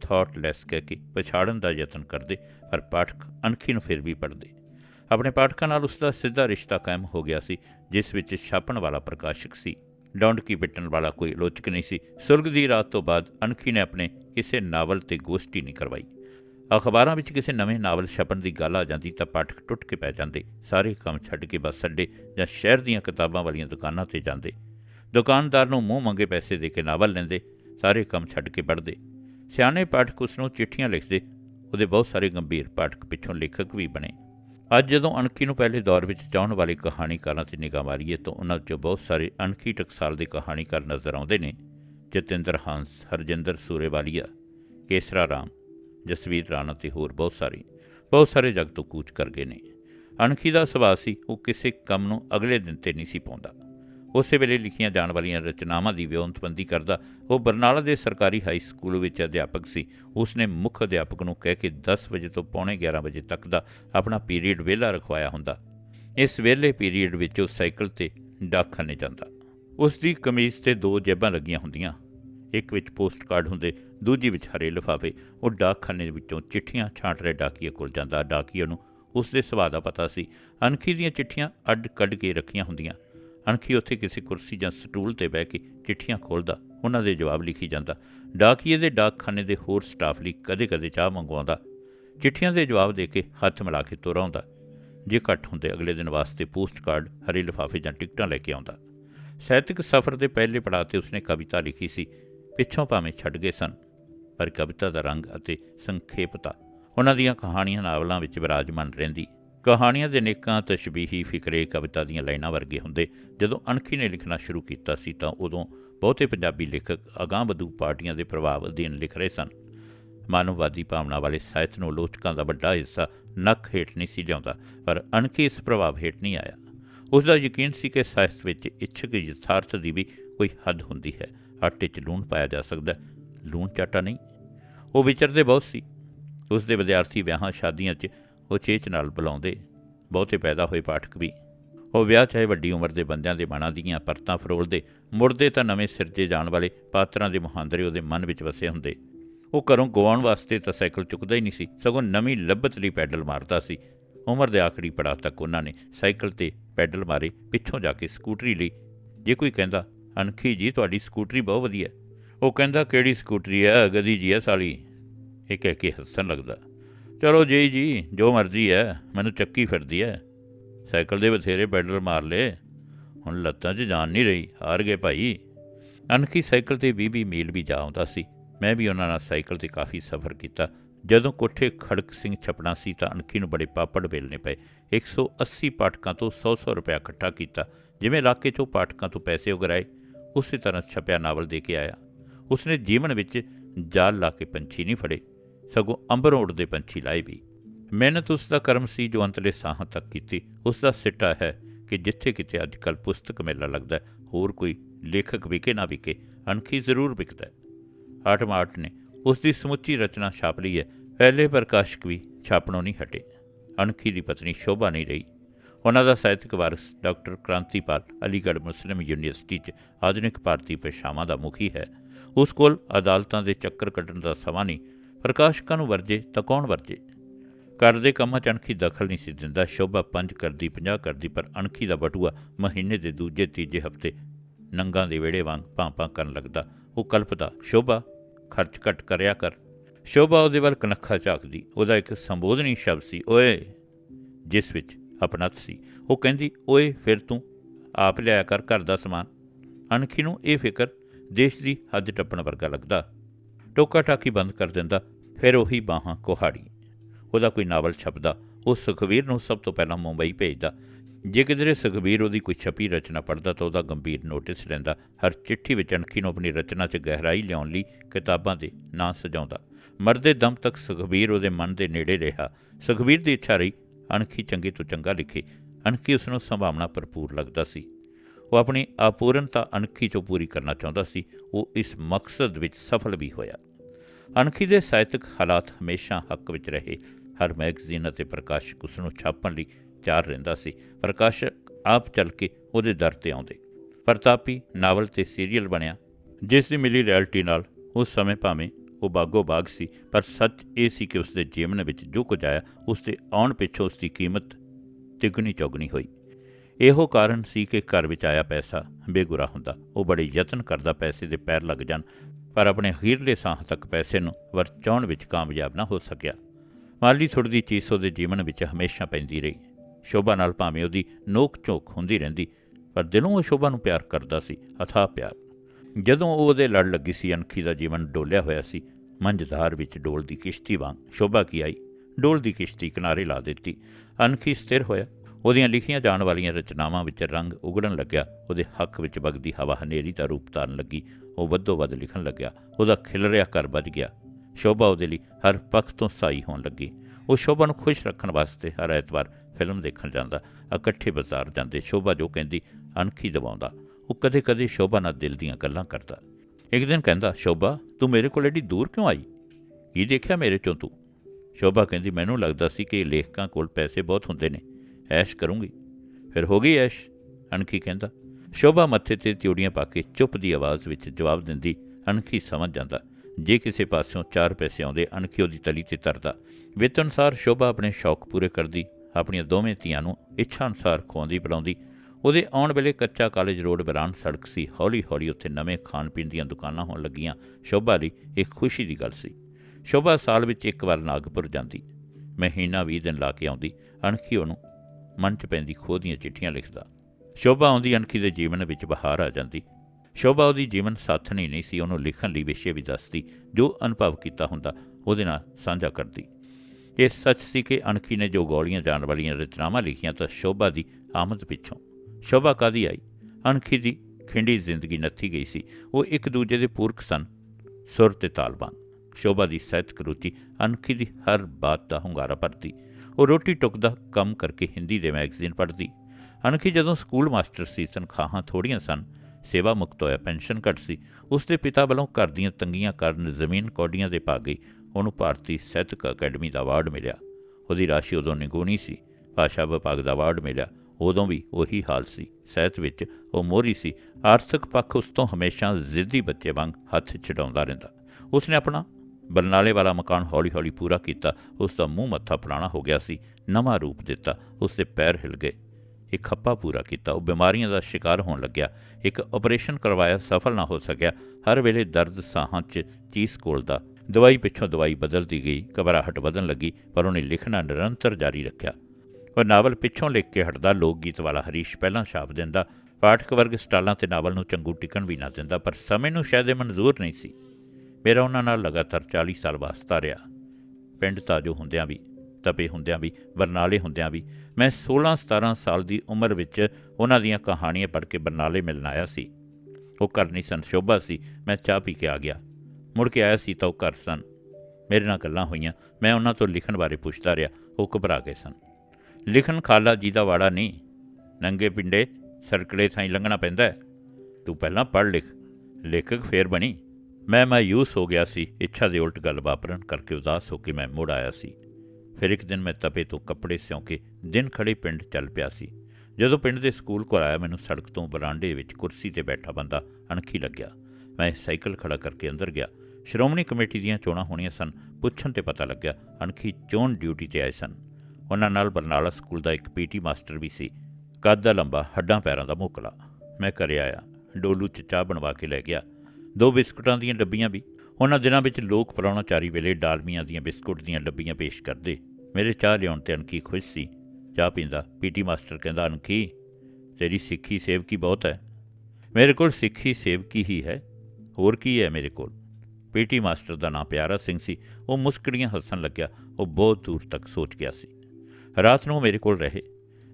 ਥਾਟਲੈਸ ਕਹਿ ਕੇ ਪਛਾੜਨ ਦਾ ਯਤਨ ਕਰਦੇ, ਪਰ ਪਾਠਕ ਅਣਖੀ ਨੂੰ ਫਿਰ ਵੀ ਪੜ੍ਹਦੇ। ਆਪਣੇ ਪਾਠਕਾਂ ਨਾਲ ਉਸ ਦਾ ਸਿੱਧਾ ਰਿਸ਼ਤਾ ਕਾਇਮ ਹੋ ਗਿਆ ਸੀ, ਜਿਸ ਵਿੱਚ ਛਾਪਣ ਵਾਲਾ ਪ੍ਰਕਾਸ਼ਕ ਸੀ। ਡੌਂਡਕੀ ਪਿੱਟਣ ਵਾਲਾ ਕੋਈ ਆਲੋਚਕ ਨਹੀਂ ਸੀ। ਸੁਰਗ ਦੀ ਰਾਤ ਤੋਂ ਬਾਅਦ ਅਣਖੀ ਨੇ ਆਪਣੇ ਕਿਸੇ ਨਾਵਲ ਤੇ ਗੋਸ਼ਟੀ ਨਹੀਂ ਕਰਵਾਈ। ਅਖਬਾਰਾਂ ਵਿੱਚ ਕਿਸੇ ਨਵੇਂ ਨਾਵਲ ਛਪਣ ਦੀ ਗੱਲ ਆ ਜਾਂਦੀ ਤਾਂ ਪਾਠਕ ਟੁੱਟ ਕੇ ਪੈ ਜਾਂਦੇ। ਸਾਰੇ ਕੰਮ ਛੱਡ ਕੇ ਬੱਸ ਅੱਡੇ ਜਾਂ ਸ਼ਹਿਰ ਦੀਆਂ ਕਿਤਾਬਾਂ ਵਾਲੀਆਂ ਦੁਕਾਨਾਂ ਤੇ ਜਾਂਦੇ। ਦੁਕਾਨਦਾਰ ਨੂੰ ਮੂੰਹ ਮੰਗੇ ਪੈਸੇ ਦੇ ਕੇ ਨਾਵਲ ਲੈਂਦੇ। ਸਾਰੇ ਕੰਮ ਛੱਡ ਕੇ ਪੜ੍ਹਦੇ ਸਿਆਣੇ ਪਾਠਕ ਉਸ ਨੂੰ ਚਿੱਠੀਆਂ ਲਿਖਦੇ। ਉਹਦੇ ਬਹੁਤ ਸਾਰੇ ਗੰਭੀਰ ਪਾਠਕ ਪਿੱਛੋਂ ਲੇਖਕ ਵੀ ਬਣੇ। ਅੱਜ ਜਦੋਂ ਅਣਖੀ ਨੂੰ ਪਹਿਲੇ ਦੌਰ ਵਿੱਚ ਚਾਹਣ ਵਾਲੇ ਕਹਾਣੀਕਾਰਾਂ ਤੇ ਨਿਗਾਹ ਮਾਰੀਏ ਤਾਂ ਉਹਨਾਂ 'ਚੋਂ ਬਹੁਤ ਸਾਰੇ ਅਣਖੀ ਟਕਸਾਲ ਦੇ ਕਹਾਣੀਕਾਰ ਨਜ਼ਰ ਆਉਂਦੇ ਨੇ, ਜਤਿੰਦਰ ਹੰਸ, ਹਰਜਿੰਦਰ ਸੂਰੇਵਾਲੀਆ, ਕੇਸਰਾ ਰਾਮ, ਜਸਵੀਰ ਰਾਣਾ ਤੇ ਹੋਰ ਬਹੁਤ ਸਾਰੇ ਬਹੁਤ ਸਾਰੇ ਜਗ ਤੋਂ ਕੂਚ ਕਰ ਗਏ ਨੇ। ਅਣਖੀ ਦਾ ਸੁਭਾਅ ਸੀ, ਉਹ ਕਿਸੇ ਕੰਮ ਨੂੰ ਅਗਲੇ ਦਿਨ ਤੇ ਨਹੀਂ ਸੀ ਪਾਉਂਦਾ। ਉਸੇ ਵੇਲੇ ਲਿਖੀਆਂ ਜਾਣ ਵਾਲੀਆਂ ਰਚਨਾਵਾਂ ਦੀ ਵਿਉਂਤਬੰਦੀ ਕਰਦਾ ਉਹ ਬਰਨਾਲਾ ਦੇ ਸਰਕਾਰੀ ਹਾਈ ਸਕੂਲ ਵਿੱਚ ਅਧਿਆਪਕ ਸੀ। ਉਸ ਨੇ ਮੁੱਖ ਅਧਿਆਪਕ ਨੂੰ ਕਹਿ ਕੇ 10 ਵਜੇ ਤੋਂ ਪੌਣੇ 11 ਵਜੇ ਤੱਕ ਦਾ ਆਪਣਾ ਪੀਰੀਅਡ ਵਿਹਲਾ ਰਖਵਾਇਆ ਹੁੰਦਾ। ਇਸ ਵਿਹਲੇ ਪੀਰੀਅਡ ਵਿੱਚ ਉਹ ਸਾਈਕਲ ਤੇ ਡਾਕਖਾਨੇ ਜਾਂਦਾ। ਉਸ ਦੀ ਕਮੀਜ਼ ਤੇ ਦੋ ਜੇਬਾਂ ਲੱਗੀਆਂ ਹੁੰਦੀਆਂ। ਇੱਕ ਵਿੱਚ ਪੋਸਟ ਕਾਰਡ ਹੁੰਦੇ, ਦੂਜੀ ਵਿੱਚ ਹਰੇ ਲਿਫਾਫੇ। ਉਹ ਡਾਕਖਾਨੇ ਵਿੱਚੋਂ ਚਿੱਠੀਆਂ ਛਾਂਟ ਰਹੇ ਡਾਕੀਏ ਕੋਲ ਜਾਂਦਾ। ਡਾਕੀਏ ਨੂੰ ਉਸ ਦੇ ਸੁਭਾਅ ਦਾ ਪਤਾ ਸੀ। ਅਣਖੀ ਦੀਆਂ ਚਿੱਠੀਆਂ ਅੱਡ ਕੱਢ ਕੇ ਰੱਖੀਆਂ ਹੁੰਦੀਆਂ। ਅਣਖੀ ਉੱਥੇ ਕਿਸੇ ਕੁਰਸੀ ਜਾਂ ਸਟੂਲ ਤੇ ਬਹਿ ਕੇ ਚਿੱਠੀਆਂ ਖੋਲਦਾ ਉਹਨਾਂ ਦੇ ਜਵਾਬ ਲਿਖੀ ਜਾਂਦਾ ਡਾਕੀਏ ਦੇ ਡਾਕਖਾਨੇ ਦੇ ਹੋਰ ਸਟਾਫ ਲਈ ਕਦੇ-ਕਦੇ ਚਾਹ ਮੰਗਵਾਉਂਦਾ। ਚਿੱਠੀਆਂ ਦੇ ਜਵਾਬ ਦੇ ਕੇ ਹੱਥ ਮਿਲਾ ਕੇ ਤੁਰ ਆਉਂਦਾ। ਜੇ ਘੱਟ ਹੁੰਦੇ ਅਗਲੇ ਦਿਨ ਵਾਸਤੇ ਪੋਸਟ ਕਾਰਡ, ਹਰੇ ਲਿਫਾਫੇ ਜਾਂ ਟਿਕਟਾਂ ਲੈ ਕੇ ਆਉਂਦਾ। ਸਾਹਿਤਕ ਸਫ਼ਰ ਦੇ ਪਹਿਲੇ ਪੜਾਅ ਤੇ ਉਸਨੇ ਕਵਿਤਾ ਲਿਖੀ ਸੀ। ਪਿੱਛੋਂ ਭਾਵੇਂ ਛੱਡ ਗਏ ਸਨ, ਪਰ ਕਵਿਤਾ ਦਾ ਰੰਗ ਅਤੇ ਸੰਖੇਪਤਾ, ਉਹਨਾਂ ਦੀਆਂ ਕਹਾਣੀਆਂ ਨਾਵਲਾਂ ਵਿੱਚ ਵਿਰਾਜਮਾਨ ਰਹਿੰਦੀ। ਕਹਾਣੀਆਂ ਦੇ ਨੇਕਾਂ ਤਸ਼ਬੀਹੀ ਫਿਕਰੇ ਕਵਿਤਾ ਦੀਆਂ ਲਾਈਨਾਂ ਵਰਗੇ ਹੁੰਦੇ। ਜਦੋਂ ਅਣਖੀ ਨੇ ਲਿਖਣਾ ਸ਼ੁਰੂ ਕੀਤਾ ਸੀ ਤਾਂ ਉਦੋਂ ਬਹੁਤੇ ਪੰਜਾਬੀ ਲੇਖਕ ਅਗਾਂਹਵਧੂ ਪਾਰਟੀਆਂ ਦੇ ਪ੍ਰਭਾਵ ਅਧੀਨ ਲਿਖ ਰਹੇ ਸਨ। ਮਾਨਵਵਾਦੀ ਭਾਵਨਾ ਵਾਲੇ ਸਾਹਿਤ ਨੂੰ ਲੋਚਕਾਂ ਦਾ ਵੱਡਾ ਹਿੱਸਾ ਨੱਕ ਹੇਠ ਨਹੀਂ ਸੀ ਲਿਆਉਂਦਾ, ਪਰ ਅਣਖੀ ਇਸ ਪ੍ਰਭਾਵ ਹੇਠ ਨਹੀਂ ਆਇਆ। ਉਸ ਦਾ ਯਕੀਨ ਸੀ ਕਿ ਸਾਹਿਤ ਵਿੱਚ ਇੱਛਕ ਯਥਾਰਥ ਦੀ ਵੀ ਕੋਈ ਹੱਦ ਹੁੰਦੀ ਹੈ। ਆਟੇ 'ਚ ਲੂਣ ਪਾਇਆ ਜਾ ਸਕਦਾ ਲੂਣ ਚਾਟਾ ਨਹੀਂ। ਉਹ ਵਿਚਰਦੇ ਬਹੁਤ ਸੀ। ਉਸ ਦੇ ਵਿਦਿਆਰਥੀ ਵਿਆਹਾਂ ਸ਼ਾਦੀਆਂ 'ਚ ਉਹ ਚੇਚ ਨਾਲ ਬੁਲਾਉਂਦੇ, ਬਹੁਤੇ ਪੈਦਾ ਹੋਏ ਪਾਠਕ ਵੀ। ਉਹ ਵਿਆਹ ਚਾਹੇ ਵੱਡੀ ਉਮਰ ਦੇ ਬੰਦਿਆਂ ਦੇ ਮਨਾਂ ਦੀਆਂ ਪਰਤਾਂ ਫਰੋਲਦੇ ਮੁਰਦੇ ਤਾਂ ਨਵੇਂ ਸਿਰਜੇ ਜਾਣ ਵਾਲੇ ਪਾਤਰਾਂ ਦੇ ਮੁਹਾਂਦਰੇ ਉਹਦੇ ਮਨ ਵਿੱਚ ਵਸੇ ਹੁੰਦੇ। ਉਹ ਘਰੋਂ ਗਵਾਉਣ ਵਾਸਤੇ ਤਾਂ ਸਾਈਕਲ ਚੁੱਕਦਾ ਹੀ ਨਹੀਂ ਸੀ, ਸਗੋਂ ਨਵੀਂ ਲੱਭਤ ਲਈ ਪੈਡਲ ਮਾਰਦਾ ਸੀ। ਉਮਰ ਦੇ ਆਖਰੀ ਪੜਾਅ ਤੱਕ ਉਹਨਾਂ ਨੇ ਸਾਈਕਲ ਤੇ ਪੈਡਲ ਮਾਰੇ, ਪਿੱਛੋਂ ਜਾ ਕੇ ਸਕੂਟਰੀ ਲਈ। ਜੇ ਕੋਈ ਕਹਿੰਦਾ ਅਨਖੀ ਜੀ, ਤੁਹਾਡੀ ਸਕੂਟਰੀ ਬਹੁਤ ਵਧੀਆ। ਉਹ ਕਹਿੰਦਾ, ਕਿਹੜੀ ਸਕੂਟਰੀ ਹੈ? ਗਦੀ ਜੀ ਹੈ ਸਾਲੀ। ਇਹ ਕਹਿ ਕੇ ਹੱਸਣ ਲੱਗਦਾ। ਚਲੋ ਜੀ ਜੀ, ਜੋ ਮਰਜ਼ੀ ਹੈ, ਮੈਨੂੰ ਚੱਕੀ ਫਿਰਦੀ ਹੈ। ਸਾਈਕਲ ਦੇ ਬਥੇਰੇ ਪੈਡਲ ਮਾਰ ਲਏ। ਹੁਣ ਲੱਤਾਂ 'ਚ ਜਾਨ ਨਹੀਂ ਰਹੀ। ਹਾਰ ਗਏ ਭਾਈ। ਅਣਖੀ ਸਾਈਕਲ ਤੇ 20-20 ਮੀਲ ਵੀ ਜਾ ਆਉਂਦਾ ਸੀ। ਮੈਂ ਵੀ ਉਹਨਾਂ ਨਾਲ ਸਾਈਕਲ ਤੇ ਕਾਫੀ ਸਫ਼ਰ ਕੀਤਾ। ਜਦੋਂ ਕੋਠੇ ਖੜਕ ਸਿੰਘ ਛਪਣਾ ਸੀ ਤਾਂ ਅਣਖੀ ਨੂੰ ਬੜੇ ਪਾਪੜ ਵੇਲਣੇ ਪਏ। 180 ਪਾਠਕਾਂ ਤੋਂ 100-100 ਰੁਪਇਆ ਇਕੱਠਾ ਕੀਤਾ। ਜਿਵੇਂ ਇਲਾਕੇ 'ਚੋਂ ਪਾਠਕਾਂ ਤੋਂ ਪੈਸੇ ਉਗਰਾਏ ਉਸੇ ਤਰ੍ਹਾਂ ਛਪਿਆ ਨਾਵਲ ਦੇ ਕੇ ਆਇਆ। ਉਸਨੇ ਜੀਵਨ ਵਿੱਚ ਜਾਲ ਲਾ ਕੇ ਪੰਛੀ ਨਹੀਂ ਫੜੇ। ਸਗੋਂ ਅੰਬਰੋਂ ਉੱਡਦੇ ਪੰਛੀ ਲਾਏ ਵੀ। ਮਿਹਨਤ ਉਸ ਦਾ ਕਰਮ ਸੀ ਜੋ ਅੰਤਲੇ ਸਾਹਾਂ ਤੱਕ ਕੀਤੀ। ਉਸ ਦਾ ਸਿੱਟਾ ਹੈ ਕਿ ਜਿੱਥੇ ਕਿਤੇ ਅੱਜ ਕੱਲ੍ਹ ਪੁਸਤਕ ਮੇਲਾ ਲੱਗਦਾ ਹੋਰ ਕੋਈ ਲੇਖਕ ਵਿਕੇ ਨਾ ਵਿਕੇ, ਅਣਖੀ ਜ਼ਰੂਰ ਵਿਕਦਾ ਆਟਮ ਆਰਟ ਨੇ ਉਸ ਦੀ ਸਮੁੱਚੀ ਰਚਨਾ ਛਾਪ ਲਈ ਹੈ। ਪਹਿਲੇ ਪ੍ਰਕਾਸ਼ਕ ਵੀ ਛਾਪਣੋਂ ਨਹੀਂ ਹਟੇ। ਅਣਖੀ ਦੀ ਪਤਨੀ ਸ਼ੋਭਾ ਨਹੀਂ ਰਹੀ। ਉਹਨਾਂ ਦਾ ਸਾਹਿਤਕ ਵਾਰਸ doctor Krantipal Aligarh Muslim university 'ਚ ਆਧੁਨਿਕ ਭਾਰਤੀ ਭਾਸ਼ਾਵਾਂ ਦਾ ਮੁਖੀ ਹੈ। ਉਸ ਕੋਲ ਅਦਾਲਤਾਂ ਦੇ ਚੱਕਰ ਕੱਢਣ ਦਾ ਸਮਾਂ ਨਹੀਂ ਪ੍ਰਕਾਸ਼ਕਾਂ ਨੂੰ ਵਰਜੇ ਤਾਂ ਕੌਣ ਵਰਜੇ? ਘਰ ਦੇ ਕੰਮਾਂ 'ਚ ਅਣਖੀ ਦਖਲ ਨਹੀਂ ਸੀ ਦਿੰਦਾ, ਸ਼ੋਭਾ ਪੰਜ ਕਰਦੀ 50 ਕਰਦੀ, ਪਰ ਅਣਖੀ ਦਾ ਬਟੂਆ ਮਹੀਨੇ ਦੇ ਦੂਜੇ, ਤੀਜੇ ਹਫ਼ਤੇ ਨੰਗਾ ਦੇ ਵਿਹੜੇ ਵਾਂਗ ਭਾਂ-ਭਾਂ ਕਰਨ ਲੱਗਦਾ। ਉਹ ਕਲਪਦਾ, ਸ਼ੋਭਾ, ਖਰਚ ਘੱਟ ਕਰਿਆ ਕਰ। ਸ਼ੋਭਾ ਉਹਦੇ ਵੱਲ ਕਨੱਖਾ ਝਾਕਦੀ, ਉਹਦਾ ਇੱਕ ਸੰਬੋਧਨੀ ਸ਼ਬਦ ਸੀ, ਓਏ! ਜਿਸ ਵਿੱਚ ਅਪਣਤ ਸੀ। ਉਹ ਕਹਿੰਦੀ, ਓਏ, ਫਿਰ ਤੂੰ ਆਪ ਲਿਆ ਕਰ ਘਰ ਦਾ ਸਮਾਨ? ਅਣਖੀ ਨੂੰ ਇਹ ਫਿਕਰ ਦੇਸ਼ ਦੀ ਹੱਦ ਟੱਪਣ ਵਰਗਾ ਲੱਗਦਾ। ਟੋਕਾ ਟਾਕੀ ਬੰਦ ਕਰ ਦਿੰਦਾ, ਫਿਰ ਉਹੀ ਬਾਹਾਂ ਕੁਹਾੜੀ। ਉਹਦਾ ਕੋਈ ਨਾਵਲ ਛਪਦਾ, ਉਹ ਸੁਖਵੀਰ ਨੂੰ ਸਭ ਤੋਂ ਪਹਿਲਾਂ ਮੁੰਬਈ ਭੇਜਦਾ। ਜੇ ਕਿਧਰੇ ਸੁਖਵੀਰ ਉਹਦੀ ਕੋਈ ਛਪੀ ਰਚਨਾ ਪੜ੍ਹਦਾ ਤਾਂ ਉਹਦਾ ਗੰਭੀਰ ਨੋਟਿਸ ਲੈਂਦਾ। ਹਰ ਚਿੱਠੀ ਵਿੱਚ ਅਣਖੀ ਨੂੰ ਆਪਣੀ ਰਚਨਾ 'ਚ ਗਹਿਰਾਈ ਲਿਆਉਣ ਲਈ ਕਿਤਾਬਾਂ ਦੇ ਨਾਂ ਸਜਾਉਂਦਾ। ਮਰਦੇ ਦਮ ਤੱਕ ਸੁਖਵੀਰ ਉਹਦੇ ਮਨ ਦੇ ਨੇੜੇ ਰਿਹਾ। ਸੁਖਵੀਰ ਦੀ ਇੱਛਾ ਰਹੀ ਅਣਖੀ ਚੰਗੇ ਤੋਂ ਚੰਗਾ ਲਿਖੇ। ਅਣਖੀ ਉਸ ਨੂੰ ਸੰਭਾਵਨਾ ਭਰਪੂਰ ਲੱਗਦਾ ਸੀ। ਉਹ ਆਪਣੀ ਅਪੂਰਨਤਾ ਅਣਖੀ 'ਚੋਂ ਪੂਰੀ ਕਰਨਾ ਚਾਹੁੰਦਾ ਸੀ। ਉਹ ਇਸ ਮਕਸਦ ਵਿੱਚ ਸਫਲ ਵੀ ਹੋਇਆ। ਅਣਖੀ ਦੇ ਸਾਹਿਤਕ ਹਾਲਾਤ ਹਮੇਸ਼ਾ ਹੱਕ ਵਿੱਚ ਰਹੇ। ਹਰ ਮੈਗਜ਼ੀਨ ਅਤੇ ਪ੍ਰਕਾਸ਼ਕ ਉਸ ਨੂੰ ਛਾਪਣ ਲਈ ਤਿਆਰ ਰਹਿੰਦਾ ਸੀ। ਪ੍ਰਕਾਸ਼ਕ ਆਪ ਚੱਲ ਕੇ ਉਹਦੇ ਦਰ ਤੇ ਆਉਂਦੇ। ਪ੍ਰਤਾਪੀ ਨਾਵਲ ਤੇ ਸੀਰੀਅਲ ਬਣਿਆ। ਜਿਸ ਦੀ ਮਿਲੀ ਰਿਐਲਿਟੀ ਨਾਲ ਉਸ ਸਮੇਂ ਭਾਵੇਂ ਉਹ ਬਾਗੋ ਬਾਗ ਸੀ, ਪਰ ਸੱਚ ਇਹ ਸੀ ਕਿ ਉਸ ਦੇ ਜੀਵਨ ਵਿੱਚ ਜੋ ਕੁਝ ਆਇਆ ਉਸ ਦੇ ਆਉਣ ਪਿੱਛੋਂ ਉਸ ਦੀ ਕੀਮਤ ਤਿਗਣੀ ਚੌਗਣੀ ਹੋਈ। ਇਹੋ ਕਾਰਨ ਸੀ ਕਿ ਘਰ ਵਿੱਚ ਆਇਆ ਪੈਸਾ ਬੇਗੁਰਾ ਹੁੰਦਾ। ਉਹ ਬੜੇ ਯਤਨ ਕਰਦਾ ਪੈਸੇ ਦੇ ਪੈਰ ਲੱਗ ਜਾਣ, ਪਰ ਆਪਣੇ ਅਖੀਰਲੇ ਸਾਹ ਤੱਕ ਪੈਸੇ ਨੂੰ ਵਰਚਾਉਣ ਵਿੱਚ ਕਾਮਯਾਬ ਨਾ ਹੋ ਸਕਿਆ। ਮਾਲੀ ਥੁੜ ਦੀ ਚੀਜ਼ ਉਹਦੇ ਜੀਵਨ ਵਿੱਚ ਹਮੇਸ਼ਾ ਪੈਂਦੀ ਰਹੀ। ਸ਼ੋਭਾ ਨਾਲ ਭਾਵੇਂ ਉਹਦੀ ਨੋਕ ਝੋਕ ਹੁੰਦੀ ਰਹਿੰਦੀ, ਪਰ ਦਿਲੋਂ ਉਹ ਸ਼ੋਭਾ ਨੂੰ ਪਿਆਰ ਕਰਦਾ ਸੀ, ਅਥਾਹ ਪਿਆਰ। ਜਦੋਂ ਉਹ ਉਹਦੇ ਲੜ ਲੱਗੀ ਸੀ, ਅਣਖੀ ਦਾ ਜੀਵਨ ਡੋਲਿਆ ਹੋਇਆ ਸੀ, ਮੰਝਧਾਰ ਵਿੱਚ ਡੋਲ ਦੀ ਕਿਸ਼ਤੀ ਵਾਂਗ ਸ਼ੋਭਾ ਕੀ ਆਈ? ਡੋਲ ਦੀ ਕਿਸ਼ਤੀ ਕਿਨਾਰੇ ਲਾ ਦਿੱਤੀ। ਅਣਖੀ ਸਥਿਰ ਹੋਇਆ। ਉਹਦੀਆਂ ਲਿਖੀਆਂ ਜਾਣ ਵਾਲੀਆਂ ਰਚਨਾਵਾਂ ਵਿੱਚ ਰੰਗ ਉਗੜਨ ਲੱਗਿਆ, ਉਹਦੇ ਹੱਕ ਵਿੱਚ ਵਗਦੀ ਹਵਾ ਹਨੇਰੀ ਦਾ ਰੂਪ ਧਾਰਨ ਲੱਗੀ, ਉਹ ਵੱਧੋ ਵੱਧ ਲਿਖਣ ਲੱਗਿਆ, ਉਹਦਾ ਖਿਲਰਿਆ ਘਰ ਵੱਜ ਗਿਆ। ਸ਼ੋਭਾ ਉਹਦੇ ਲਈ ਹਰ ਪੱਖ ਤੋਂ ਸਾਈ ਹੋਣ ਲੱਗੀ। ਉਹ ਸ਼ੋਭਾ ਨੂੰ ਖੁਸ਼ ਰੱਖਣ ਵਾਸਤੇ ਹਰ ਐਤਵਾਰ ਫਿਲਮ ਦੇਖਣ ਜਾਂਦਾ, ਇਕੱਠੇ ਬਾਜ਼ਾਰ ਜਾਂਦੇ, ਸ਼ੋਭਾ ਜੋ ਕਹਿੰਦੀ ਅਣਖੀ ਦਬਾਉਂਦਾ, ਉਹ ਕਦੇ-ਕਦੇ ਸ਼ੋਭਾ ਨਾਲ ਦਿਲ ਦੀਆਂ ਗੱਲਾਂ ਕਰਦਾ। ਇੱਕ ਦਿਨ ਕਹਿੰਦਾ, ਸ਼ੋਭਾ, ਤੂੰ ਮੇਰੇ ਕੋਲ ਏਡੀ ਦੂਰ ਕਿਉਂ ਆਈ? ਕੀ ਦੇਖਿਆ ਮੇਰੇ ਚੋਂ ਤੂੰ? ਸ਼ੋਭਾ ਕਹਿੰਦੀ, ਮੈਨੂੰ ਲੱਗਦਾ ਸੀ ਕਿ ਲੇਖਕਾਂ ਕੋਲ ਪੈਸੇ ਬਹੁਤ ਹੁੰਦੇ ਨੇ। ਐਸ਼ ਕਰੂੰਗੀ। ਫਿਰ ਹੋ ਗਈ ਐਸ਼, ਅਣਖੀ ਕਹਿੰਦਾ। ਸ਼ੋਭਾ ਮੱਥੇ ਤੇ ਤਿਉੜੀਆਂ ਪਾ ਕੇ ਚੁੱਪ ਦੀ ਆਵਾਜ਼ ਵਿੱਚ ਜਵਾਬ ਦਿੰਦੀ, ਅਣਖੀ ਸਮਝ ਜਾਂਦਾ। ਜੇ ਕਿਸੇ ਪਾਸਿਓਂ ਚਾਰ ਪੈਸੇ ਆਉਂਦੇ, ਅਣਖੀ ਉਹਦੀ ਤਲੀ ਤੇ ਤਰਦਾ। ਵਿੱਤ ਅਨੁਸਾਰ ਸ਼ੋਭਾ ਆਪਣੇ ਸ਼ੌਕ ਪੂਰੇ ਕਰਦੀ, ਆਪਣੀਆਂ ਦੋਵੇਂ ਧੀਆਂ ਨੂੰ ਇੱਛਾ ਅਨੁਸਾਰ ਖਵਾਉਂਦੀ ਪਿਲਾਉਂਦੀ। ਉਹਦੇ ਆਉਣ ਵੇਲੇ ਕੱਚਾ ਕਾਲਜ ਰੋਡ ਬਰਾਨ ਸੜਕ ਸੀ। ਹੌਲੀ ਹੌਲੀ ਉੱਥੇ ਨਵੇਂ ਖਾਣ ਪੀਣ ਦੀਆਂ ਦੁਕਾਨਾਂ ਹੋਣ ਲੱਗੀਆਂ। ਸ਼ੋਭਾ ਲਈ ਇਹ ਖੁਸ਼ੀ ਦੀ ਗੱਲ ਸੀ। ਸ਼ੋਭਾ ਸਾਲ ਵਿੱਚ ਇੱਕ ਵਾਰ ਨਾਗਪੁਰ ਜਾਂਦੀ। ਮਹੀਨਾ 20 ਦਿਨ ਲਾ ਕੇ ਆਉਂਦੀ। ਅਣਖੀ ਉਹਨੂੰ ਮਨ 'ਚ ਪੈਂਦੀ ਖੋਹ ਦੀਆਂ ਚਿੱਠੀਆਂ ਲਿਖਦਾ। ਸ਼ੋਭਾ ਆਉਂਦੀ ਅਣਖੀ ਦੇ ਜੀਵਨ ਵਿੱਚ ਬਹਾਰ ਆ ਜਾਂਦੀ। ਸ਼ੋਭਾ ਉਹਦੀ ਜੀਵਨ ਸਾਥਣੀ ਨਹੀਂ ਸੀ, ਉਹਨੂੰ ਲਿਖਣ ਲਈ ਵਿਸ਼ੇ ਵੀ ਦੱਸਦੀ, ਜੋ ਅਨੁਭਵ ਕੀਤਾ ਹੁੰਦਾ, ਉਹਦੇ ਨਾਲ ਸਾਂਝਾ ਕਰਦੀ। ਇਹ ਸੱਚ ਸੀ ਕਿ ਅਣਖੀ ਨੇ ਜੋ ਗੋਲੀਆਂ ਜਾਣ ਵਾਲੀਆਂ ਰਚਨਾਵਾਂ ਲਿਖੀਆਂ ਤਾਂ ਸ਼ੋਭਾ ਦੀ ਆਮਦ ਪਿੱਛੋਂ। ਸ਼ੋਭਾ ਕਾਦੀ ਆਈ? ਅਣਖੀ ਦੀ ਖਿੰਡੀ ਜ਼ਿੰਦਗੀ ਨੱਥੀ ਗਈ ਸੀ। ਉਹ ਇੱਕ ਦੂਜੇ ਦੇ ਪੂਰਕ ਸਨ। ਸੁਰ ਤੇ ਤਾਲਬਾਨ ਸ਼ੋਭਾ ਦੀ ਸਾਹਿਤਕ ਰੁਚੀ ਅਣਖੀ ਦੀ ਹਰ ਬਾਤ ਦਾ ਹੁੰਗਾਰਾ ਭਰਦੀ। ਉਹ ਰੋਟੀ ਟੁੱਕ ਦਾ ਕੰਮ ਕਰਕੇ ਹਿੰਦੀ ਦੇ ਮੈਗਜ਼ੀਨ ਪੜ੍ਹਦੀ। ਅਣਖੀ ਜਦੋਂ ਸਕੂਲ ਮਾਸਟਰ ਸੀ, ਤਨਖਾਹਾਂ ਥੋੜੀਆਂ ਸਨ, ਸੇਵਾ ਮੁਕਤ ਹੋਇਆ, ਪੈਨਸ਼ਨ ਘੱਟ ਸੀ। ਉਸ ਦੇ ਪਿਤਾ ਵੱਲੋਂ ਘਰ ਦੀਆਂ ਤੰਗੀਆਂ ਕਾਰਨ ਜ਼ਮੀਨ ਕੌਡੀਆਂ ਦੇ ਪਾ ਗਈ। ਉਹਨੂੰ ਭਾਰਤੀ ਸਾਹਿਤਕ ਅਕੈਡਮੀ ਦਾ ਅਵਾਰਡ ਮਿਲਿਆ। ਉਹਦੀ ਰਾਸ਼ੀ ਉਦੋਂ ਨਿਗੂਣੀ ਸੀ। ਭਾਸ਼ਾ ਵਿਭਾਗ ਦਾ ਅਵਾਰਡ ਮਿਲਿਆ। ਉਦੋਂ ਵੀ ਉਹੀ ਹਾਲ ਸੀ। ਸਾਹਿਤ ਵਿੱਚ ਉਹ ਮੋਹਰੀ ਸੀ। ਆਰਥਿਕ ਪੱਖ ਉਸ ਤੋਂ ਹਮੇਸ਼ਾ ਜ਼ਿੱਦੀ ਬੱਚੇ ਵਾਂਗ ਹੱਥ ਛਡਾਉਂਦਾ ਰਹਿੰਦਾ। ਉਸਨੇ ਆਪਣਾ ਬਰਨਾਲੇ ਵਾਲਾ ਮਕਾਨ ਹੌਲੀ-ਹੌਲੀ ਪੂਰਾ ਕੀਤਾ। ਉਸ ਦਾ ਮੂੰਹ ਮੱਥਾ ਪੁਰਾਣਾ ਹੋ ਗਿਆ ਸੀ। ਨਵਾਂ ਰੂਪ ਦਿੱਤਾ। ਉਸ ਦੇ ਪੈਰ ਹਿਲ ਗਏ। ਇੱਕ ਖੱਪਾ ਪੂਰਾ ਕੀਤਾ। ਉਹ ਬਿਮਾਰੀਆਂ ਦਾ ਸ਼ਿਕਾਰ ਹੋਣ ਲੱਗਿਆ। ਇੱਕ ਆਪਰੇਸ਼ਨ ਕਰਵਾਇਆ ਸਫਲ ਨਾ ਹੋ ਸਕਿਆ। ਹਰ ਵੇਲੇ ਦਰਦ ਸਾਹਾਂ 'ਚ ਚੀਸ ਕੋਲਦਾ ਦਵਾਈ ਪਿੱਛੋਂ ਦਵਾਈ ਬਦਲਦੀ ਗਈ। ਘਬਰਾਹਟ ਵਧਣ ਲੱਗੀ, ਪਰ ਉਹਨੇ ਲਿਖਣਾ ਨਿਰੰਤਰ ਜਾਰੀ ਰੱਖਿਆ। ਉਹ ਨਾਵਲ ਪਿੱਛੋਂ ਲਿਖ ਕੇ ਹਟਦਾ। ਲੋਕ ਗੀਤ ਵਾਲਾ ਹਰੀਸ਼ ਪਹਿਲਾਂ ਛਾਪ ਦਿੰਦਾ। ਪਾਠਕ ਵਰਗ ਸਟਾਲਾਂ ਤੇ ਨਾਵਲ ਨੂੰ ਚੰਗੂ ਟਿਕਣ ਵੀ ਨਾ ਦਿੰਦਾ, ਪਰ ਸਮੇਂ ਨੂੰ ਸ਼ਾਇਦ ਇਹ ਮਨਜ਼ੂਰ ਨਹੀਂ ਸੀ। ਮੇਰਾ ਉਹਨਾਂ ਨਾਲ ਲਗਾਤਾਰ 40 ਸਾਲ ਵਾਸਤਾ ਰਿਹਾ। ਪਿੰਡ ਤਾਜੋ ਹੁੰਦਿਆਂ ਵੀ, ਤਪੇ ਹੁੰਦਿਆਂ ਵੀ, ਬਰਨਾਲੇ ਹੁੰਦਿਆਂ ਵੀ, ਮੈਂ 16 17 ਸਾਲ ਦੀ ਉਮਰ ਵਿੱਚ ਉਹਨਾਂ ਦੀਆਂ ਕਹਾਣੀਆਂ ਪੜ੍ਹ ਕੇ ਬਰਨਾਲੇ ਮਿਲਣ ਆਇਆ ਸੀ। ਉਹ ਘਰ ਨਹੀਂ ਸਨ ਸੀ, ਮੈਂ ਚਾਹ ਪੀ ਕੇ ਆ ਗਿਆ। ਮੁੜ ਕੇ ਆਇਆ ਸੀ ਤਾਂ ਉਹ ਘਰ ਸਨ। ਮੇਰੇ ਨਾਲ ਗੱਲਾਂ ਹੋਈਆਂ, ਮੈਂ ਉਹਨਾਂ ਤੋਂ ਲਿਖਣ ਬਾਰੇ ਪੁੱਛਦਾ ਰਿਹਾ, ਉਹ ਘਬਰਾ ਗਏ ਸਨ। ਲਿਖਣ ਖਾਲਾ ਜੀ ਦਾ ਵਾੜਾ ਨਹੀਂ, ਨੰਗੇ ਪਿੰਡੇ ਸਰਕਲੇ ਥਾਈ ਲੰਘਣਾ ਪੈਂਦਾ ਤੂੰ ਪਹਿਲਾਂ ਪੜ੍ਹ ਲਿਖ, ਲੇਖਕ ਫੇਰ ਬਣੀ। ਮੈਂ ਮਾਯੂਸ ਹੋ ਗਿਆ ਸੀ, ਇੱਛਾ ਦੇ ਉਲਟ ਗੱਲ ਵਾਪਰਨ ਕਰਕੇ ਉਦਾਸ ਹੋ ਕੇ ਮੈਂ ਮੁੜ ਆਇਆ ਸੀ। ਫਿਰ ਇੱਕ ਦਿਨ ਮੈਂ ਤਪੇ ਤੋਂ ਕੱਪੜੇ ਸਿਉਂ ਕੇ ਦਿਨ ਖੜੇ ਪਿੰਡ ਚੱਲ ਪਿਆ ਸੀ। ਜਦੋਂ ਪਿੰਡ ਦੇ ਸਕੂਲ ਕੋਲ ਆਇਆ, ਮੈਨੂੰ ਸੜਕ ਤੋਂ ਬਰਾਂਡੇ ਵਿੱਚ ਕੁਰਸੀ ਤੇ ਬੈਠਾ ਬੰਦਾ ਅਣਖੀ ਲੱਗਿਆ। ਮੈਂ ਸਾਈਕਲ ਖੜਾ ਕਰਕੇ ਅੰਦਰ ਗਿਆ। ਸ਼੍ਰੋਮਣੀ ਕਮੇਟੀ ਦੀਆਂ ਚੋਣਾਂ ਹੋਣੀਆਂ ਸਨ, ਪੁੱਛਣ ਤੇ ਪਤਾ ਲੱਗਿਆ, ਅਣਖੀ ਚੋਣ ਡਿਊਟੀ ਤੇ ਆਏ ਸਨ। ਉਹਨਾਂ ਨਾਲ ਬਰਨਾਲਾ ਸਕੂਲ ਦਾ ਇੱਕ ਪੀਟੀ ਮਾਸਟਰ ਵੀ ਸੀ। ਕੱਦ ਦਾ ਲੰਬਾ, ਹੱਡਾਂ ਪੈਰਾਂ ਦਾ ਮੋਕਲਾ। ਮੈਂ ਘਰੇ ਆਇਆ। ਡੋਲੂ 'ਚ ਚਾਹ ਬਣਵਾ ਕੇ ਲੈ ਗਿਆ। ਦੋ ਬਿਸਕੁਟਾਂ ਦੀਆਂ ਡੱਬੀਆਂ ਵੀ ਉਹਨਾਂ ਦਿਨਾਂ ਵਿੱਚ ਲੋਕ ਪ੍ਰਾਹੁਣਾਚਾਰੀ ਵੇਲੇ ਡਾਲਮੀਆਂ ਦੀਆਂ ਬਿਸਕੁਟ ਦੀਆਂ ਡੱਬੀਆਂ ਪੇਸ਼ ਕਰਦੇ ਮੇਰੇ ਚਾਹ ਲਿਆਉਣ ਤੇ ਅਣਖੀ ਖੁਸ਼ ਸੀ ਚਾਹ ਪੀਂਦਾ ਪੀਟੀ ਮਾਸਟਰ ਕਹਿੰਦਾ ਅਣਖੀ ਤੇਰੀ ਸਿੱਖੀ ਸੇਵਕੀ ਬਹੁਤ ਹੈ ਮੇਰੇ ਕੋਲ ਸਿੱਖੀ ਸੇਵਕੀ ਹੀ ਹੈ ਹੋਰ ਕੀ ਹੈ ਮੇਰੇ ਕੋਲ ਪੀਟੀ ਮਾਸਟਰ ਦਾ ਨਾਂ ਪਿਆਰਾ ਸਿੰਘ ਸੀ ਉਹ ਮੁਸਕੜੀਆਂ ਹੱਸਣ ਲੱਗਿਆ ਉਹ ਬਹੁਤ ਦੂਰ ਤੱਕ ਸੋਚ ਗਿਆ ਸੀ ਰਾਤ ਨੂੰ ਉਹ ਮੇਰੇ ਕੋਲ ਰਹੇ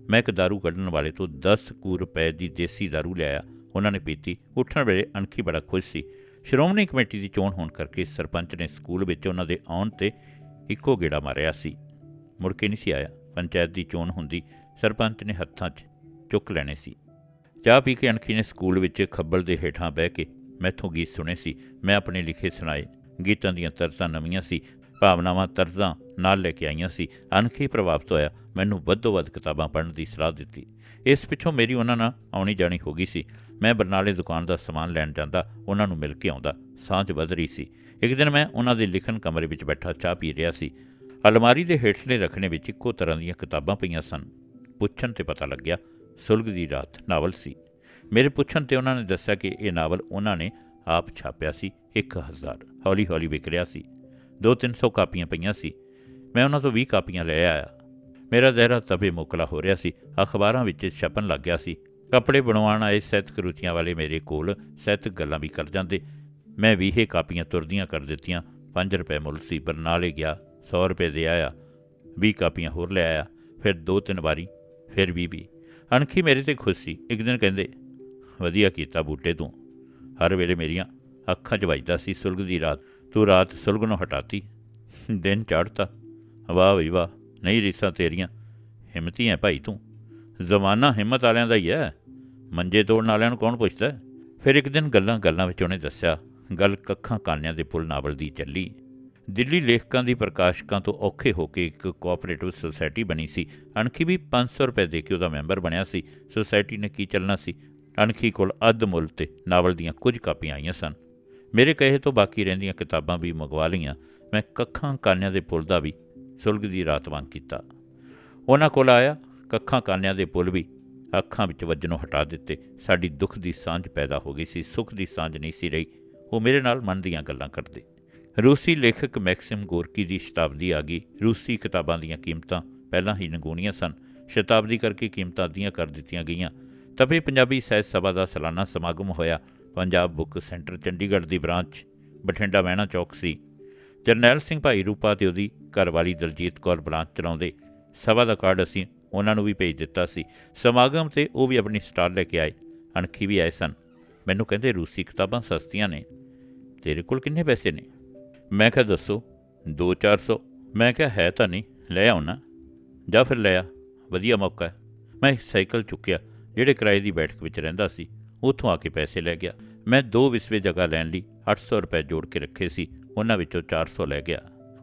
ਮੈਂ ਇੱਕ दारू ਕੱਢਣ ਵਾਲੇ ਤੋਂ 10 ਕੁ ਰੁਪਏ ਦੀ ਦੇਸੀ दारू ਲਿਆਇਆ ਉਹਨਾਂ ਨੇ ਪੀਤੀ ਉੱਠਣ ਵੇਲੇ ਅਣਖੀ ਬੜਾ ਖੁਸ਼ ਸੀ। ਸ਼੍ਰੋਮਣੀ ਕਮੇਟੀ ਦੀ ਚੋਣ ਹੋਣ ਕਰਕੇ ਸਰਪੰਚ ਨੇ ਸਕੂਲ ਵਿੱਚ ਉਹਨਾਂ ਦੇ ਆਉਣ ਤੇ ਇੱਕੋ ਗੇੜਾ ਮਾਰਿਆ ਸੀ। ਮੁੜ ਕੇ ਨਹੀਂ ਸੀ ਆਇਆ। ਪੰਚਾਇਤ ਦੀ ਚੋਣ ਹੁੰਦੀ ਸਰਪੰਚ ਨੇ ਹੱਥਾਂ 'ਚ ਚੁੱਕ ਲੈਣੇ ਸੀ। ਚਾਹ ਪੀ ਕੇ ਅਣਖੀ ਨੇ ਸਕੂਲ ਵਿੱਚ ਖੱਬਲ ਦੇ ਹੇਠਾਂ ਬਹਿ ਕੇ ਮੈਥੋਂ ਗੀਤ ਸੁਣੇ ਸੀ। ਮੈਂ ਆਪਣੇ ਲਿਖੇ ਸੁਣਾਏ ਗੀਤਾਂ ਦੀਆਂ ਤਰਜ਼ਾਂ ਨਵੀਆਂ ਸੀ। ਭਾਵਨਾਵਾਂ, ਤਰਜ਼ਾਂ ਨਾਲ ਲੈ ਕੇ ਆਈਆਂ ਸੀ। ਅਣਖੀ ਪ੍ਰਭਾਵਿਤ ਹੋਇਆ, ਮੈਨੂੰ ਵੱਧੋ ਵੱਧ ਕਿਤਾਬਾਂ ਪੜ੍ਹਨ ਦੀ ਸਲਾਹ ਦਿੱਤੀ। ਇਸ ਪਿੱਛੋਂ ਮੇਰੀ ਉਹਨਾਂ ਨਾਲ ਆਉਣੀ ਜਾਣੀ ਹੋ ਗਈ ਸੀ। ਮੈਂ ਬਰਨਾਲੇ ਦੁਕਾਨ ਦਾ ਸਮਾਨ ਲੈਣ ਜਾਂਦਾ, ਉਹਨਾਂ ਨੂੰ ਮਿਲ ਕੇ ਆਉਂਦਾ, ਸਾਂਝ ਵੱਧ ਰਹੀ ਸੀ। ਇੱਕ ਦਿਨ ਮੈਂ ਉਹਨਾਂ ਦੇ ਲਿਖਣ ਕਮਰੇ ਵਿੱਚ ਬੈਠਾ ਚਾਹ ਪੀ ਰਿਹਾ ਸੀ। ਅਲਮਾਰੀ ਦੇ ਹੇਠਲੇ ਰੱਖਣੇ ਵਿੱਚ ਇੱਕੋ ਤਰ੍ਹਾਂ ਦੀਆਂ ਕਿਤਾਬਾਂ ਪਈਆਂ ਸਨ। ਪੁੱਛਣ ਤੇ ਪਤਾ ਲੱਗਿਆ, ਸੁਲਗ ਦੀ ਰਾਤ ਨਾਵਲ ਸੀ। ਮੇਰੇ ਪੁੱਛਣ ਤੇ ਉਹਨਾਂ ਨੇ ਦੱਸਿਆ ਕਿ ਇਹ ਨਾਵਲ ਉਹਨਾਂ ਨੇ ਆਪ ਛਾਪਿਆ ਸੀ 1000 ਹੌਲੀ ਹੌਲੀ ਵਿਕ ਰਿਹਾ ਸੀ। 2-300 ਕਾਪੀਆਂ ਪਈਆਂ ਸੀ। ਮੈਂ ਉਹਨਾਂ ਤੋਂ 20 ਕਾਪੀਆਂ ਲੈ ਆਇਆ। ਮੇਰਾ ਜ਼ਹਿਰਾ ਤਵੇ ਮੋਕਲਾ ਹੋ ਰਿਹਾ ਸੀ। ਅਖਬਾਰਾਂ ਵਿੱਚ ਛਪਣ ਲੱਗ ਗਿਆ ਸੀ। ਕੱਪੜੇ ਬਣਵਾਉਣ ਆਏ ਸਾਹਿਤਕ ਰੁਚੀਆਂ ਵਾਲੇ ਮੇਰੇ ਕੋਲ। ਸਾਹਿਤਕ ਗੱਲਾਂ ਵੀ ਕਰ ਜਾਂਦੇ। ਮੈਂ ਵੀ ਕਾਪੀਆਂ ਤੁਰਦੀਆਂ ਕਰ ਦਿੱਤੀਆਂ। 5 ਰੁਪਏ ਮੁੱਲ ਸੀ। ਬਰਨਾਲੇ ਗਿਆ। 100 ਰੁਪਏ ਦੇ ਆਇਆ। 20 ਕਾਪੀਆਂ ਹੋਰ ਲੈ ਆਇਆ। ਫਿਰ ਦੋ ਤਿੰਨ ਵਾਰੀ, ਫਿਰ ਵੀ ਵੀ ਅਣਖੀ ਮੇਰੇ ਤੇ ਖੁਸ਼ ਸੀ। ਇੱਕ ਦਿਨ ਕਹਿੰਦੇ, ਵਧੀਆ ਕੀਤਾ ਬੂਟੇ ਤੂੰ। ਹਰ ਵੇਲੇ ਮੇਰੀਆਂ ਅੱਖਾਂ 'ਚ ਵੱਜਦਾ ਸੀ ਸੁਲਗ ਦੀ ਰਾਤ। ਤੂੰ ਰਾਤ ਸੁਲਗ ਨੂੰ ਹਟਾਤੀ। ਦਿਨ ਚੜ੍ਹਤਾ। ਵਾਹ ਵੀ ਵਾਹ, ਨਹੀਂ ਰੀਸਾਂ ਤੇਰੀਆਂ। ਹਿੰਮਤੀ ਹੈ ਭਾਈ ਤੂੰ। ਜ਼ਮਾਨਾ ਹਿੰਮਤ ਵਾਲਿਆਂ ਦਾ ਹੀ ਹੈ ਮੰਜੇ ਤੋੜਨ ਵਾਲਿਆਂ ਨੂੰ ਕੌਣ ਪੁੱਛਦਾ? ਫਿਰ ਇੱਕ ਦਿਨ ਗੱਲਾਂ ਗੱਲਾਂ ਵਿੱਚ ਉਹਨੇ ਦੱਸਿਆ, ਗੱਲ ਕੱਖਾਂ ਕਾਨਿਆਂ ਦੇ ਪੁੱਲ ਨਾਵਲ ਦੀ ਚੱਲੀ। ਦਿੱਲੀ ਲੇਖਕਾਂ ਦੀ ਪ੍ਰਕਾਸ਼ਕਾਂ ਤੋਂ ਔਖੇ ਹੋ ਕੇ ਇੱਕ ਕੋਆਪਰੇਟਿਵ ਸੁਸਾਇਟੀ ਬਣੀ ਸੀ। ਅਣਖੀ ਵੀ 500 ਰੁਪਏ ਦੇ ਕੇ ਉਹਦਾ ਮੈਂਬਰ ਬਣਿਆ ਸੀ। ਸੁਸਾਇਟੀ ਨੇ ਕੀ ਚੱਲਣਾ ਸੀ? ਅਣਖੀ ਕੋਲ ਅੱਧ ਮੁੱਲ ਤੇ ਨਾਵਲ ਦੀਆਂ ਕੁਝ ਕਾਪੀਆਂ ਆਈਆਂ ਸਨ। ਮੇਰੇ ਕਹੇ ਤੋਂ ਬਾਕੀ ਰਹਿੰਦੀਆਂ ਕਿਤਾਬਾਂ ਵੀ ਮੰਗਵਾ ਲਈਆਂ। ਮੈਂ ਕੱਖਾਂ ਕਾਨਿਆਂ ਦੇ ਪੁੱਲ ਦਾ ਵੀ ਸੁਲਗ ਦੀ ਰਾਤ ਵਾਂਗ ਕੀਤਾ। ਉਹਨਾਂ ਕੋਲ ਆਇਆ, ਕੱਖਾਂ ਕਾਨਿਆਂ ਦੇ ਪੁੱਲ ਵੀ ਅੱਖਾਂ ਵਿੱਚ ਵੱਜਣੋਂ ਹਟਾ ਦਿੱਤੇ। ਸਾਡੀ ਦੁੱਖ ਦੀ ਸਾਂਝ ਪੈਦਾ ਹੋ ਗਈ ਸੀ, ਸੁੱਖ ਦੀ ਸਾਂਝ ਨਹੀਂ ਸੀ ਰਹੀ। ਉਹ ਮੇਰੇ ਨਾਲ ਮਨ ਦੀਆਂ ਗੱਲਾਂ ਕਰਦੇ। ਰੂਸੀ ਲੇਖਕ ਮੈਕਸਿਮ ਗੋਰਕੀ ਦੀ ਸ਼ਤਾਬਦੀ ਆ ਗਈ। ਰੂਸੀ ਕਿਤਾਬਾਂ ਦੀਆਂ ਕੀਮਤਾਂ ਪਹਿਲਾਂ ਹੀ ਨਗੂਣੀਆਂ ਸਨ। ਸ਼ਤਾਬਦੀ ਕਰਕੇ ਕੀਮਤਾਂ ਅੱਧੀਆਂ ਕਰ ਦਿੱਤੀਆਂ ਗਈਆਂ। ਤਵੇ ਪੰਜਾਬੀ ਸਾਹਿਤ ਸਭਾ ਦਾ ਸਾਲਾਨਾ ਸਮਾਗਮ ਹੋਇਆ। ਪੰਜਾਬ ਬੁੱਕ ਸੈਂਟਰ, ਚੰਡੀਗੜ੍ਹ ਦੀ ਬ੍ਰਾਂਚ, ਬਠਿੰਡਾ ਮਹਿਣਾ ਚੌਕ ਸੀ। ਜਰਨੈਲ ਸਿੰਘ ਭਾਈ ਰੂਪਾ ਤੇ ਉਹਦੀ ਘਰਵਾਲੀ ਦਲਜੀਤ ਕੌਰ ਬ੍ਰਾਂਚ ਚਲਾਉਂਦੇ ਸਭਾ ਦਾ ਕਾਰਡ ਅਸੀਂ ਉਹਨਾਂ ਨੂੰ ਵੀ ਭੇਜ ਦਿੱਤਾ ਸੀ। ਸਮਾਗਮ ਤੇ ਉਹ ਵੀ ਆਪਣੀ ਸਟਾਲ ਲੈ ਕੇ ਆਏ, ਅਣਖੀ ਵੀ ਆਏ ਸਨ। ਮੈਨੂੰ ਕਹਿੰਦੇ, ਰੂਸੀ ਕਿਤਾਬਾਂ ਸਸਤੀਆਂ ਨੇ। ਤੇਰੇ ਕੋਲ ਕਿੰਨੇ ਪੈਸੇ ਨੇ? ਮੈਂ ਕਿਹਾ, ਦੱਸੋ 2-400 ਮੈਂ ਕਿਹਾ, ਹੈ ਤਾਂ ਨਹੀਂ, ਲੈ ਆਉਣਾ। ਜਾਂ ਫਿਰ ਲੈ ਆ, ਵਧੀਆ ਮੌਕਾ ਹੈ। ਮੈਂ ਇੱਕ ਸਾਈਕਲ ਚੁੱਕਿਆ, ਜਿਹੜੇ ਕਿਰਾਏ ਦੀ ਬੈਠਕ ਵਿੱਚ ਰਹਿੰਦਾ ਸੀ। ਉੱਥੋਂ ਆ ਕੇ ਪੈਸੇ ਲੈ ਗਿਆ। ਮੈਂ ਦੋ ਵਿਸਵੇ ਜਗ੍ਹਾ ਲੈਣ ਲਈ 800 ਰੁਪਏ ਜੋੜ ਕੇ ਰੱਖੇ ਸੀ, ਉਹਨਾਂ ਵਿੱਚੋਂ 400 ਲੈ ਗਿਆ।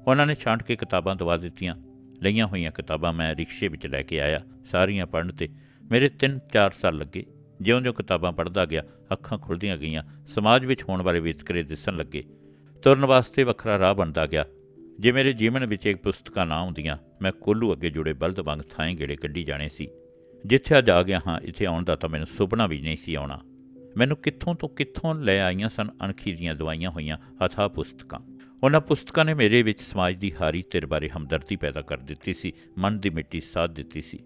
ਉਹਨਾਂ ਨੇ ਛਾਂਟ ਕੇ ਕਿਤਾਬਾਂ ਦਵਾ ਦਿੱਤੀਆਂ। ਲਈਆਂ ਹੋਈਆਂ ਕਿਤਾਬਾਂ ਮੈਂ ਰਿਕਸ਼ੇ ਵਿੱਚ ਲੈ ਕੇ ਆਇਆ, ਸਾਰੀਆਂ ਪੜ੍ਹਨ ਤੇ। ਮੇਰੇ 3-4 ਸਾਲ ਲੱਗੇ। ਜਿਉਂ-ਜਿਉਂ ਕਿਤਾਬਾਂ ਪੜ੍ਹਦਾ ਗਿਆ, ਅੱਖਾਂ ਖੁੱਲਦੀਆਂ ਗਈਆਂ, ਸਮਾਜ ਵਿੱਚ ਹੋਣ ਵਾਲੇ ਵਿਤਕਰੇ ਦਿਸਣ ਲੱਗੇ। ਤੁਰਨ ਵਾਸਤੇ ਵੱਖਰਾ ਰਾਹ ਬਣਦਾ ਗਿਆ। ਜੇ ਮੇਰੇ ਜੀਵਨ ਵਿੱਚ ਇੱਕ ਪੁਸਤਕਾਂ ਨਾ ਹੁੰਦੀਆਂ ਮੈਂ ਕੋਲੂ ਅੱਗੇ ਜੁੜੇ ਬਲਦ ਵਾਂਗ ਥਾਂ ਗੇੜੇ ਕੱਢੀ ਜਾਣੇ ਸੀ। ਜਿੱਥੇ ਅੱਜ ਆ ਗਿਆ ਹਾਂ, ਇੱਥੇ ਆਉਣ ਦਾ ਤਾਂ ਮੈਨੂੰ ਸੁਪਨਾ ਵੀ ਨਹੀਂ ਸੀ ਆਉਣਾ। ਮੈਨੂੰ ਕਿੱਥੋਂ ਤੋਂ ਕਿੱਥੋਂ ਲੈ ਆਈਆਂ ਸਨ ਅਣਖੀ ਦੀਆਂ ਦਵਾਈਆਂ ਹੋਈਆਂ ਅਥਾਹ ਪੁਸਤਕਾਂ। ਉਹਨਾਂ ਪੁਸਤਕਾਂ ਨੇ ਮੇਰੇ ਵਿੱਚ ਸਮਾਜ ਦੀ ਹਾਰੀ ਧਿਰ ਬਾਰੇ ਹਮਦਰਦੀ ਪੈਦਾ ਕਰ ਦਿੱਤੀ ਸੀ, ਮਨ ਦੀ ਮਿੱਟੀ ਸਾਧ ਦਿੱਤੀ ਸੀ।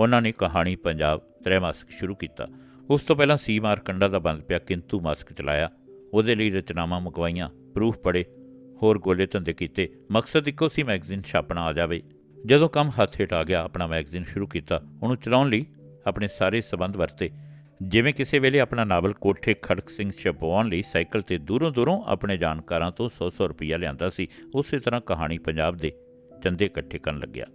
ਉਹਨਾਂ ਨੇ ਕਹਾਣੀ ਪੰਜਾਬ ਤ੍ਰੈਮਾਸਿਕ ਸ਼ੁਰੂ ਕੀਤਾ। ਉਸ ਤੋਂ ਪਹਿਲਾਂ ਸੀ ਮਾਰਕੰਡਾ ਦਾ ਬੰਦ ਪਿਆ, ਕਿੰਤੂ ਮਾਸਕ ਚਲਾਇਆ। ਉਹਦੇ ਲਈ ਰਚਨਾਵਾਂ ਮੰਗਵਾਈਆਂ, ਪ੍ਰੂਫ ਪੜੇ ਹੋਰ ਗੋਲੇ ਧੰਦੇ ਕੀਤੇ। ਮਕਸਦ ਇੱਕੋ ਸੀ ਮੈਗਜ਼ੀਨ ਛਾਪਣਾ ਆ ਜਾਵੇ। ਜਦੋਂ ਕੰਮ ਹੱਥ ਹੇਠ ਆ ਗਿਆ, ਆਪਣਾ ਮੈਗਜ਼ੀਨ ਸ਼ੁਰੂ ਕੀਤਾ। ਉਹਨੂੰ ਚਲਾਉਣ ਲਈ ਆਪਣੇ ਸਾਰੇ ਸਬੰਧ ਵਰਤੇ। ਜਿਵੇਂ ਕਿਸੇ ਵੇਲੇ ਆਪਣਾ ਨਾਵਲ ਕੋਠੇ ਖੜਕ ਸਿੰਘ ਛਪਵਾਉਣ ਲਈ ਸਾਈਕਲ ਤੇ ਦੂਰੋਂ ਦੂਰੋਂ ਆਪਣੇ ਜਾਣਕਾਰਾਂ ਤੋਂ 100-100 ਰੁਪਈਆ ਲਿਆਂਦਾ ਸੀ, ਉਸੇ ਤਰ੍ਹਾਂ ਕਹਾਣੀ ਪੰਜਾਬ ਦੇ ਚੰਦੇ ਇਕੱਠੇ ਕਰਨ ਲੱਗਿਆ,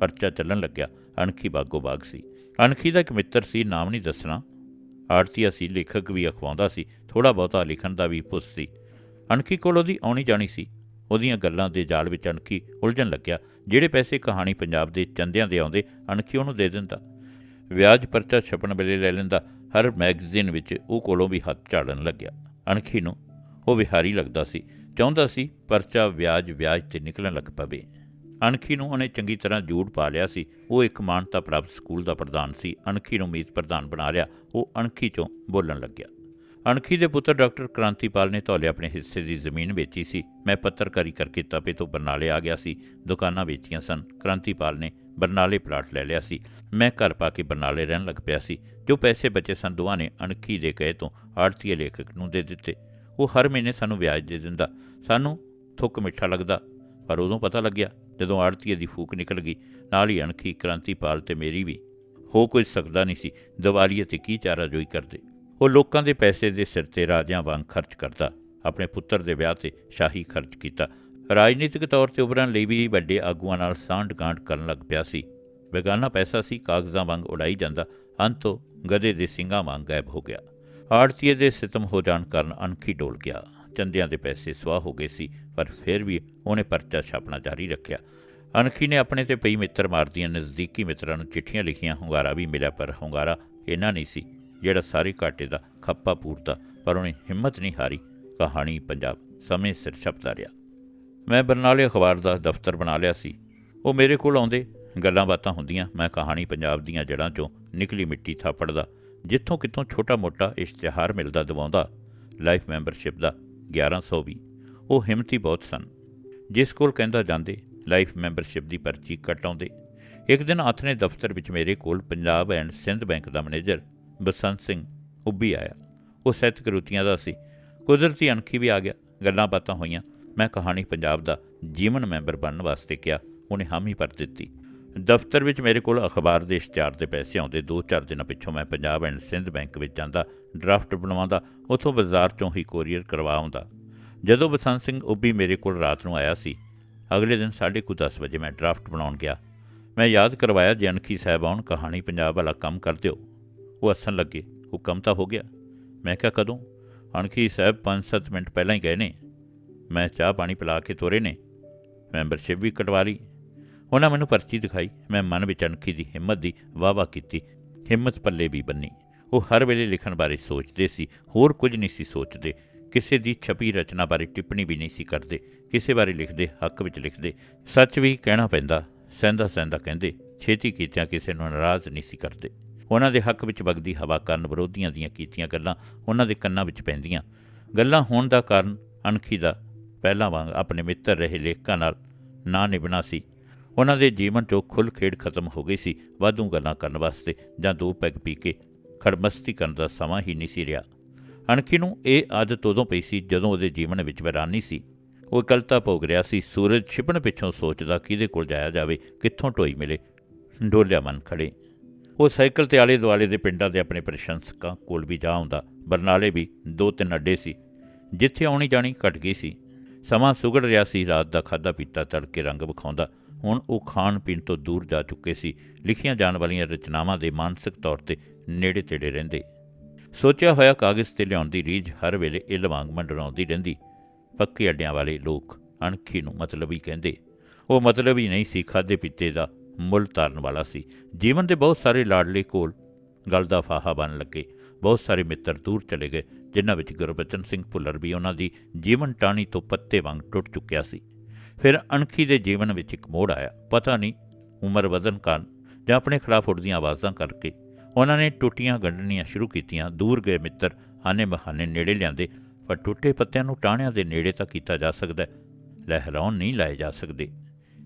ਪਰਚਾ ਚੱਲਣ ਲੱਗਿਆ, ਅਣਖੀ ਬਾਗੋ ਬਾਗ ਸੀ। ਅਣਖੀ ਦਾ ਇੱਕ ਮਿੱਤਰ ਸੀ, ਨਾਮ ਨਹੀਂ ਦੱਸਣਾ। ਆੜਤੀਆ ਸੀ ਲੇਖਕ ਵੀ ਅਖਵਾਉਂਦਾ ਸੀ ਥੋੜਾ ਬਹੁਤਾ ਲਿਖਣ ਦਾ ਵੀ ਪੁੱਛ ਸੀ। ਅਣਖੀ ਕੋਲ ਉਹਦੀ ਆਉਣੀ ਜਾਣੀ ਸੀ। ਉਹਦੀਆਂ ਗੱਲਾਂ ਦੇ ਜਾਲ ਵਿੱਚ ਅਣਖੀ ਉਲਝਣ ਲੱਗਿਆ, ਜਿਹੜੇ ਪੈਸੇ ਕਹਾਣੀ ਪੰਜਾਬ ਦੇ ਚੰਦਿਆਂ ਦੇ ਆਉਂਦੇ, ਅਣਖੀ ਉਹਨੂੰ ਦੇ ਦਿੰਦਾ। ਵਿਆਜ ਪਰਚਾ ਛਪਣ ਵੇਲੇ ਲੈ ਲੈਂਦਾ ਹਰ ਮੈਗਜ਼ੀਨ ਵਿੱਚ ਉਹ ਕੋਲੋਂ ਵੀ ਹੱਥ ਝਾੜਨ ਲੱਗਿਆ। ਅਣਖੀ ਨੂੰ ਉਹ ਵਿਹਾਰੀ ਲੱਗਦਾ ਸੀ। ਚਾਹੁੰਦਾ ਸੀ ਪਰਚਾ ਵਿਆਜ ਵਿਆਜ ਤੇ ਨਿਕਲਣ ਲੱਗ ਪਵੇ। ਅਣਖੀ ਨੂੰ ਉਹਨੇ ਚੰਗੀ ਤਰ੍ਹਾਂ ਜੂੜ ਪਾ ਲਿਆ ਸੀ। ਉਹ ਇੱਕ ਮਾਨਤਾ ਪ੍ਰਾਪਤ ਸਕੂਲ ਦਾ ਪ੍ਰਧਾਨ ਸੀ। ਅਣਖੀ ਨੂੰ ਮੀਤ ਪ੍ਰਧਾਨ ਬਣਾ ਲਿਆ। ਉਹ ਅਣਖੀ ਚੋਂ ਬੋਲਣ ਲੱਗਿਆ। ਅਣਖੀ ਦੇ ਪੁੱਤਰ ਡਾਕਟਰ ਕ੍ਰਾਂਤੀਪਾਲ ਨੇ ਧੌਲੇ ਆਪਣੇ ਹਿੱਸੇ ਦੀ ਜ਼ਮੀਨ ਵੇਚੀ ਸੀ। ਮੈਂ ਪੱਤਰਕਾਰੀ ਕਰਕੇ ਤਪੇ ਤੋਂ ਬਰਨਾਲੇ ਆ ਗਿਆ ਸੀ। ਦੁਕਾਨਾਂ ਵੇਚੀਆਂ ਸਨ। ਕ੍ਰਾਂਤੀਪਾਲ ਨੇ ਬਰਨਾਲੇ ਪਲਾਟ ਲੈ ਲਿਆ ਸੀ। ਮੈਂ ਘਰ ਪਾ ਕੇ ਬਰਨਾਲੇ ਰਹਿਣ ਲੱਗ ਪਿਆ ਸੀ। ਜੋ ਪੈਸੇ ਬਚੇ ਸਨ, ਦੋਵਾਂ ਨੇ ਅਣਖੀ ਦੇ ਕਹੇ ਤੋਂ ਆੜਤੀਏ ਲੇਖਕ ਨੂੰ ਦੇ ਦਿੱਤੇ। ਉਹ ਹਰ ਮਹੀਨੇ ਸਾਨੂੰ ਵਿਆਜ ਦੇ ਦਿੰਦਾ। ਸਾਨੂੰ ਥੁੱਕ ਮਿੱਠਾ ਲੱਗਦਾ। ਪਰ ਉਦੋਂ ਪਤਾ ਲੱਗਿਆ, ਜਦੋਂ ਆੜਤੀਏ ਦੀ ਫੂਕ ਨਿਕਲ ਗਈ, ਨਾਲ ਹੀ ਅਣਖੀ ਕ੍ਰਾਂਤੀਪਾਲ ਤੇ ਮੇਰੀ ਵੀ ਹੋ ਕੁਝ ਸਕਦਾ ਨਹੀਂ ਸੀ, ਦੀਵਾਲੀ ਤੇ ਕੀ ਚਾਰਾ ਜੋਈ ਕਰਦੇ। ਉਹ ਲੋਕਾਂ ਦੇ ਪੈਸੇ ਦੇ ਸਿਰ ਤੇ ਰਾਜਿਆਂ ਵਾਂਗ ਖਰਚ ਕਰਦਾ, ਆਪਣੇ ਪੁੱਤਰ ਦੇ ਵਿਆਹ ਤੇ ਸ਼ਾਹੀ ਖਰਚ ਕੀਤਾ। ਰਾਜਨੀਤਿਕ ਤੌਰ ਤੇ ਉਭਰਨ ਲਈ ਵੀ ਵੱਡੇ ਆਗੂਆਂ ਨਾਲ ਸਾਂਢ ਗਾਂਢ ਕਰਨ ਲੱਗ ਪਿਆ ਸੀ। ਬੇਗਾਨਾ ਪੈਸਾ ਸੀ, ਕਾਗਜ਼ਾਂ ਵਾਂਗ ਉਡਾਈ ਜਾਂਦਾ, ਅੰਤੋਂ ਗਧੇ ਦੇ ਸਿੰਘਾਂ ਵਾਂਗ ਗਾਇਬ ਹੋ ਗਿਆ। ਆੜਤੀਏ ਦੇ ਸਿਤਮ ਹੋ ਜਾਣ ਕਾਰਨ ਅਣਖੀ ਡੋਲ ਗਿਆ। ਚੰਦਿਆਂ ਦੇ ਪੈਸੇ ਸਵਾਹ ਹੋ ਗਏ ਸੀ, ਪਰ ਫਿਰ ਵੀ ਉਹਨੇ ਪਰਚਾ ਛਾਪਣਾ ਜਾਰੀ ਰੱਖਿਆ। ਅਣਖੀ ਨੇ ਆਪਣੇ ਤੇ ਪਈ ਮਿੱਤਰ ਮਾਰਦੀਆਂ ਨਜ਼ਦੀਕੀ ਮਿੱਤਰਾਂ ਨੂੰ ਚਿੱਠੀਆਂ ਲਿਖੀਆਂ, ਹੁੰਗਾਰਾ ਵੀ ਮਿਲਿਆ, ਪਰ ਹੁੰਗਾਰਾ ਇਹਨਾਂ ਨਹੀਂ ਸੀ ਜਿਹੜਾ ਸਾਰੇ ਘਾਟੇ ਦਾ ਖੱਪਾ ਪੂਰਤਾ ਪਰ ਉਹਨੇ ਹਿੰਮਤ ਨਹੀਂ ਹਾਰੀ। ਕਹਾਣੀ ਪੰਜਾਬ ਸਮੇਂ ਸਿਰ ਛਪਦਾ ਰਿਹਾ। ਮੈਂ ਬਰਨਾਲੇ ਅਖਬਾਰ ਦਾ ਦਫ਼ਤਰ ਬਣਾ ਲਿਆ ਸੀ। ਉਹ ਮੇਰੇ ਕੋਲ ਆਉਂਦੇ, ਗੱਲਾਂ ਬਾਤਾਂ ਹੁੰਦੀਆਂ, ਮੈਂ ਕਹਾਣੀ ਪੰਜਾਬ ਦੀਆਂ ਜੜ੍ਹਾਂ 'ਚੋਂ ਨਿਕਲੀ ਮਿੱਟੀ ਥਾਪੜਦਾ ਜਿੱਥੋਂ ਕਿਤੋਂ ਛੋਟਾ-ਮੋਟਾ ਇਸ਼ਤਿਹਾਰ ਮਿਲਦਾ ਦਵਾਉਂਦਾ, ਲਾਈਫ ਮੈਂਬਰਸ਼ਿਪ ਦਾ 1100 ਵੀ ਉਹ ਹਿੰਮਤੀ ਬਹੁਤ ਸਨ। ਜਿਸ ਕੋਲ ਕਹਿੰਦਾ ਜਾਂਦੇ, ਲਾਈਫ ਮੈਂਬਰਸ਼ਿਪ ਦੀ ਪਰਚੀ ਕੱਟ ਆਉਂਦੇ। ਇੱਕ ਦਿਨ ਆਥਣੇ ਦਫ਼ਤਰ ਵਿੱਚ ਮੇਰੇ ਕੋਲ ਪੰਜਾਬ ਐਂਡ ਸਿੰਧ ਬੈਂਕ ਦਾ ਮੈਨੇਜਰ, ਬਸੰਤ ਸਿੰਘ, ਉੱਭੀ ਆਇਆ। ਉਹ ਸਾਹਿਤਕ ਰੁਚੀਆਂ ਦਾ ਸੀ। ਕੁਦਰਤੀ ਅਣਖੀ ਵੀ ਆ ਗਿਆ, ਗੱਲਾਂ ਬਾਤਾਂ ਹੋਈਆਂ। ਮੈਂ ਕਹਾਣੀ ਪੰਜਾਬ ਦਾ ਜੀਵਨ ਮੈਂਬਰ ਬਣਨ ਵਾਸਤੇ ਕਿਹਾ, ਉਹਨੇ ਹਾਮੀ ਭਰ ਦਿੱਤੀ। ਦਫ਼ਤਰ ਵਿੱਚ ਮੇਰੇ ਕੋਲ ਅਖਬਾਰ ਦੇ ਇਸ਼ਤਿਹਾਰ ਦੇ ਪੈਸੇ ਆਉਂਦੇ 2-4 ਦਿਨਾਂ ਪਿੱਛੋਂ ਮੈਂ ਪੰਜਾਬ ਐਂਡ ਸਿੰਧ ਬੈਂਕ ਵਿੱਚ ਜਾਂਦਾ, ਡਰਾਫਟ ਬਣਵਾਉਂਦਾ, ਉੱਥੋਂ ਬਾਜ਼ਾਰ ਚੋਂ ਹੀ ਕੋਰੀਅਰ ਕਰਵਾ ਆਉਂਦਾ। ਜਦੋਂ ਬਸੰਤ ਸਿੰਘ ਉੱਭੀ ਮੇਰੇ ਕੋਲ ਰਾਤ ਨੂੰ ਆਇਆ ਸੀ, ਅਗਲੇ ਦਿਨ 10:30 ਵਜੇ ਮੈਂ ਡਰਾਫਟ ਬਣਾਉਣ ਗਿਆ। ਮੈਂ ਯਾਦ ਕਰਵਾਇਆ, ਜੇ ਅਣਖੀ ਸਾਹਿਬ ਆਉਣ ਕਹਾਣੀ ਪੰਜਾਬ ਵਾਲਾ ਕੰਮ ਕਰ ਦਿਓ ਉਹ ਹੱਸਣ ਲੱਗੇ, ਹੁਕਮ ਤਾਂ ਹੋ ਗਿਆ। ਮੈਂ ਕਿਹਾ, ਕਦੋਂ? ਅਣਖੀ ਸਾਹਿਬ 5-7 ਮਿੰਟ ਪਹਿਲਾਂ ਹੀ ਗਏ ਨੇ। ਮੈਂ ਚਾਹ ਪਾਣੀ ਪਿਲਾ ਕੇ ਤੋਰੇ ਨੇ। ਮੈਂਬਰਸ਼ਿਪ ਵੀ ਕਟਵਾ ਲਈ। ਉਹਨਾਂ ਮੈਨੂੰ ਪਰਚੀ ਦਿਖਾਈ। ਮੈਂ ਮਨ ਵਿੱਚ ਅਣਖੀ ਦੀ ਹਿੰਮਤ ਦੀ ਵਾਵਾ ਕੀਤੀ। ਹਿੰਮਤ ਪੱਲੇ ਵੀ ਬੰਨੀ। ਉਹ ਹਰ ਵੇਲੇ ਲਿਖਣ ਬਾਰੇ ਸੋਚਦੇ ਸੀ। ਹੋਰ ਕੁਝ ਨਹੀਂ ਸੀ ਸੋਚਦੇ। ਕਿਸੇ ਦੀ ਛਪੀ ਰਚਨਾ ਬਾਰੇ ਟਿੱਪਣੀ ਵੀ ਨਹੀਂ ਸੀ ਕਰਦੇ। ਕਿਸੇ ਬਾਰੇ ਲਿਖਦੇ, ਹੱਕ ਵਿੱਚ ਲਿਖਦੇ। ਸੱਚ ਵੀ ਕਹਿਣਾ ਪੈਂਦਾ। ਸਹਿੰਦਾ ਸਹਿੰਦਾ ਕਹਿੰਦੇ, ਛੇਤੀ ਕੀਤਿਆਂ ਕਿਸੇ ਨੂੰ ਨਾਰਾਜ਼ ਨਹੀਂ ਸੀ ਕਰਦੇ। ਉਹਨਾਂ ਦੇ ਹੱਕ ਵਿੱਚ ਵਗਦੀ ਹਵਾ ਕਾਰਨ ਵਿਰੋਧੀਆਂ ਦੀਆਂ ਕੀਤੀਆਂ ਗੱਲਾਂ ਉਹਨਾਂ ਦੇ ਕੰਨਾਂ ਵਿੱਚ ਪੈਂਦੀਆਂ। ਗੱਲਾਂ ਹੋਣ ਦਾ ਕਾਰਨ ਅਣਖੀ ਦਾ ਪਹਿਲਾਂ ਵਾਂਗ ਆਪਣੇ ਮਿੱਤਰ ਰਹੇ ਲੇਖਕਾਂ ਨਾਲ ਨਾ ਨਿਭਣਾ ਸੀ। ਉਹਨਾਂ ਦੇ ਜੀਵਨ 'ਚੋਂ ਖੁੱਲ੍ਹ ਖੇਡ ਖਤਮ ਹੋ ਗਈ ਸੀ। ਵਾਧੂ ਗੱਲਾਂ ਕਰਨ ਵਾਸਤੇ ਜਾਂ ਦੋ ਪੈਗ ਪੀ ਕੇ ਖੜਮਸਤੀ ਕਰਨ ਦਾ ਸਮਾਂ ਹੀ ਨਹੀਂ ਸੀ ਰਿਹਾ। ਅਣਖੀ ਨੂੰ ਇਹ ਆਦਤ ਉਦੋਂ ਪਈ ਸੀ ਜਦੋਂ ਉਹਦੇ ਜੀਵਨ ਵਿੱਚ ਵੈਰਾਨੀ ਸੀ। ਉਹ ਇਕਲਤਾ ਭੋਗ ਰਿਹਾ ਸੀ। ਸੂਰਜ ਛਿਪਣ ਪਿੱਛੋਂ ਸੋਚਦਾ ਕਿਹਦੇ ਕੋਲ ਜਾਇਆ ਜਾਵੇ, ਕਿੱਥੋਂ ਢੋਈ ਮਿਲੇ। ਡੋਲਿਆ ਮਨ ਖੜੇ। ਉਹ ਸਾਈਕਲ ਤੇ ਆਲੇ ਦੁਆਲੇ ਦੇ ਪਿੰਡਾਂ ਦੇ ਆਪਣੇ ਪ੍ਰਸ਼ੰਸਕਾਂ ਕੋਲ ਵੀ ਜਾ ਆਉਂਦਾ। ਬਰਨਾਲੇ ਵੀ ਦੋ ਤਿੰਨ ਅੱਡੇ ਸੀ। ਜਿੱਥੇ ਆਉਣੀ ਜਾਣੀ ਘਟ ਗਈ ਸੀ। ਸਮਾਂ ਸੁਗੜ ਰਿਹਾ ਸੀ, ਰਾਤ ਦਾ ਖਾਦਾ ਪੀਤਾ ਤੜਕੇ ਰੰਗ ਵਿਖਾਉਂਦਾ। ਹੁਣ ਉਹ ਖਾਣ ਪੀਣ ਤੋਂ ਦੂਰ ਜਾ ਚੁੱਕੇ ਸੀ। ਲਿਖੀਆਂ ਜਾਣ ਵਾਲੀਆਂ ਰਚਨਾਵਾਂ ਦੇ ਮਾਨਸਿਕ ਤੌਰ ਤੇ ਨੇੜੇ ਤੇੜੇ ਰਹਿੰਦੇ। ਸੋਚਿਆ ਹੋਇਆ ਕਾਗਜ਼ ਤੇ ਲਿਆਉਣ ਦੀ ਰੀਝ ਹਰ ਵੇਲੇ ਇੱਲ ਵਾਂਗ ਮੰਡਰਾਉਂਦੀ ਰਹਿੰਦੀ। ਪੱਕੇ ਅੱਡਿਆਂ ਵਾਲੇ ਲੋਕ ਅਣਖੀ ਨੂੰ ਮਤਲਬੀ ਕਹਿੰਦੇ। ਉਹ ਮਤਲਬ ਹੀ ਨਹੀਂ ਸੀ ਖਾਦੇ ਪੀਤੇ ਦਾ ਮੁੱਲ ਤਾਰਨ ਵਾਲਾ ਸੀ। ਜੀਵਨ ਦੇ ਬਹੁਤ ਸਾਰੇ ਲਾਡਲੇ ਕੋਲ ਗਲ ਦਾ ਫਾਹਾ ਬਣ ਲੱਗੇ। ਬਹੁਤ ਸਾਰੇ ਮਿੱਤਰ ਦੂਰ ਚਲੇ ਗਏ, ਜਿਨ੍ਹਾਂ ਵਿੱਚ ਗੁਰਬਚਨ ਸਿੰਘ ਭੁੱਲਰ ਵੀ ਉਹਨਾਂ ਦੀ ਜੀਵਨ ਟਾਣੀ ਤੋਂ ਪੱਤੇ ਵਾਂਗ ਟੁੱਟ ਚੁੱਕਿਆ ਸੀ। ਫਿਰ ਅਣਖੀ ਦੇ ਜੀਵਨ ਵਿੱਚ ਇੱਕ ਮੋੜ ਆਇਆ, ਪਤਾ ਨਹੀਂ ਉਮਰ ਵਧਣ ਕਾਰਨ ਜਾਂ ਆਪਣੇ ਖਿਲਾਫ ਉੱਠਦੀਆਂ ਆਵਾਜ਼ਾਂ ਕਰਕੇ। ਉਹਨਾਂ ਨੇ ਟੁੱਟੀਆਂ ਗੰਢਣੀਆਂ ਸ਼ੁਰੂ ਕੀਤੀਆਂ, ਦੂਰ ਗਏ ਮਿੱਤਰ ਆਨੇ ਬਹਾਨੇ ਨੇੜੇ ਲਿਆਂਦੇ, ਪਰ ਟੁੱਟੇ ਪੱਤਿਆਂ ਨੂੰ ਟਾਹਣਿਆਂ ਦੇ ਨੇੜੇ ਤਾਂ ਕੀਤਾ ਜਾ ਸਕਦਾ ਲਹਿਰਾਉਣ ਨਹੀਂ ਲਾਏ ਜਾ ਸਕਦੇ।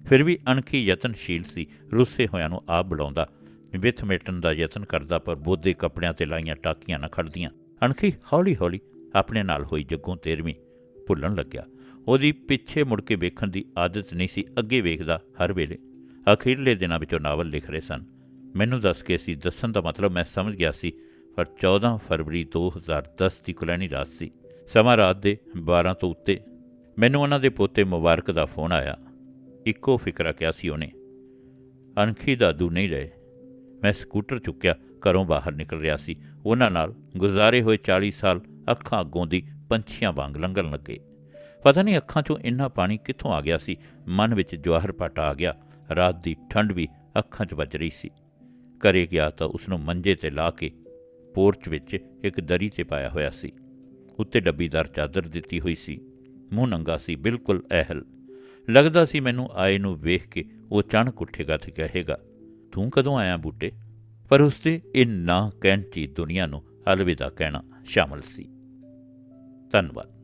ਫਿਰ ਵੀ ਅਣਖੀ ਯਤਨਸ਼ੀਲ ਸੀ, ਰੁੱਸੇ ਹੋਇਆਂ ਨੂੰ ਆਪ ਬੁਲਾਉਂਦਾ ਵਿਥ ਮੇਟਣ ਦਾ ਯਤਨ ਕਰਦਾ, ਪਰ ਬੋਧੇ ਕੱਪੜਿਆਂ ਤੇ ਲਾਈਆਂ ਟਾਕੀਆਂ ਨਾ ਖੜਦੀਆਂ। ਅਣਖੀ ਹੌਲੀ ਹੌਲੀ ਆਪਣੇ ਨਾਲ ਹੋਈ ਜੱਗੋਂ ਤੇਰਵੀਂ ਭੁੱਲਣ ਲੱਗਿਆ। ਉਹਦੀ ਪਿੱਛੇ ਮੁੜ ਕੇ ਵੇਖਣ ਦੀ ਆਦਤ ਨਹੀਂ ਸੀ। ਅੱਗੇ ਵੇਖਦਾ ਹਰ ਵੇਲੇ ਅਖੀਰਲੇ ਦਿਨਾਂ ਵਿੱਚੋਂ ਨਾਵਲ ਲਿਖ ਰਹੇ ਸਨ। ਮੈਨੂੰ ਦੱਸ ਕੇ ਸੀ, ਦੱਸਣ ਦਾ ਮਤਲਬ ਮੈਂ ਸਮਝ ਗਿਆ ਸੀ, ਪਰ 14 ਫਰਵਰੀ 2010 ਦੀ ਕੁਲੈਣੀ ਰਾਤ ਸੀ। ਸਮਾਂ ਰਾਤ ਦੇ 12 ਤੋਂ ਉੱਤੇ। ਮੈਨੂੰ ਉਹਨਾਂ ਦੇ ਪੋਤੇ ਮੁਬਾਰਕ ਦਾ ਫੋਨ ਆਇਆ। ਇੱਕੋ ਫਿਕਰਾ ਕਿਹਾ ਸੀ ਉਹਨੇ। ਅਣਖੀ ਦਾਦੂ ਨਹੀਂ ਰਹੇ। ਮੈਂ ਸਕੂਟਰ ਚੁੱਕਿਆ, ਘਰੋਂ ਬਾਹਰ ਨਿਕਲ ਰਿਹਾ ਸੀ। ਉਹਨਾਂ ਨਾਲ ਗੁਜ਼ਾਰੇ ਹੋਏ 40 ਸਾਲ ਅੱਖਾਂ ਅੱਗੋਂ ਦੀ ਪੰਛੀਆਂ ਵਾਂਗ ਲੰਘਣ ਲੱਗੇ। ਪਤਾ ਨਹੀਂ ਅੱਖਾਂ 'ਚੋਂ ਇੰਨਾ ਪਾਣੀ ਕਿੱਥੋਂ ਆ ਗਿਆ ਸੀ। ਮਨ ਵਿੱਚ ਜਵਾਹਰ ਪਾਟਾ ਆ ਗਿਆ। ਰਾਤ ਦੀ ਠੰਡ ਵੀ ਅੱਖਾਂ 'ਚ ਵੱਜ ਰਹੀ ਸੀ। ਘਰੇ ਗਿਆ ਤਾਂ ਉਸ ਨੂੰ ਮੰਜੇ ਤੇ ਲਾ ਕੇ ਪੋਰਚ ਵਿੱਚ ਇੱਕ ਦਰੀ ਤੇ ਪਾਇਆ ਹੋਇਆ ਸੀ। ਉੱਤੇ ਡੱਬੀਦਾਰ ਚਾਦਰ ਦਿੱਤੀ ਹੋਈ ਸੀ। ਮੂੰਹ ਨੰਗਾ ਸੀ, ਬਿਲਕੁਲ ਅਹਿਲ। ਲੱਗਦਾ ਸੀ ਮੈਨੂੰ ਆਏ ਨੂੰ ਵੇਖ ਕੇ ਉਹ ਚਣ ਉੱਠੇਗਾ ਤੇ ਕਹੇਗਾ। ਤੂੰ ਕਦੋਂ ਆਇਆ ਬੂਟੇ? ਪਰ ਉਸਦੇ ਇਹ ਨਾ ਕਹਿਣ 'ਚ ਹੀ ਦੁਨੀਆ ਨੂੰ ਅਲਵਿਦਾ ਕਹਿਣਾ ਸ਼ਾਮਲ ਸੀ। ਧੰਨਵਾਦ।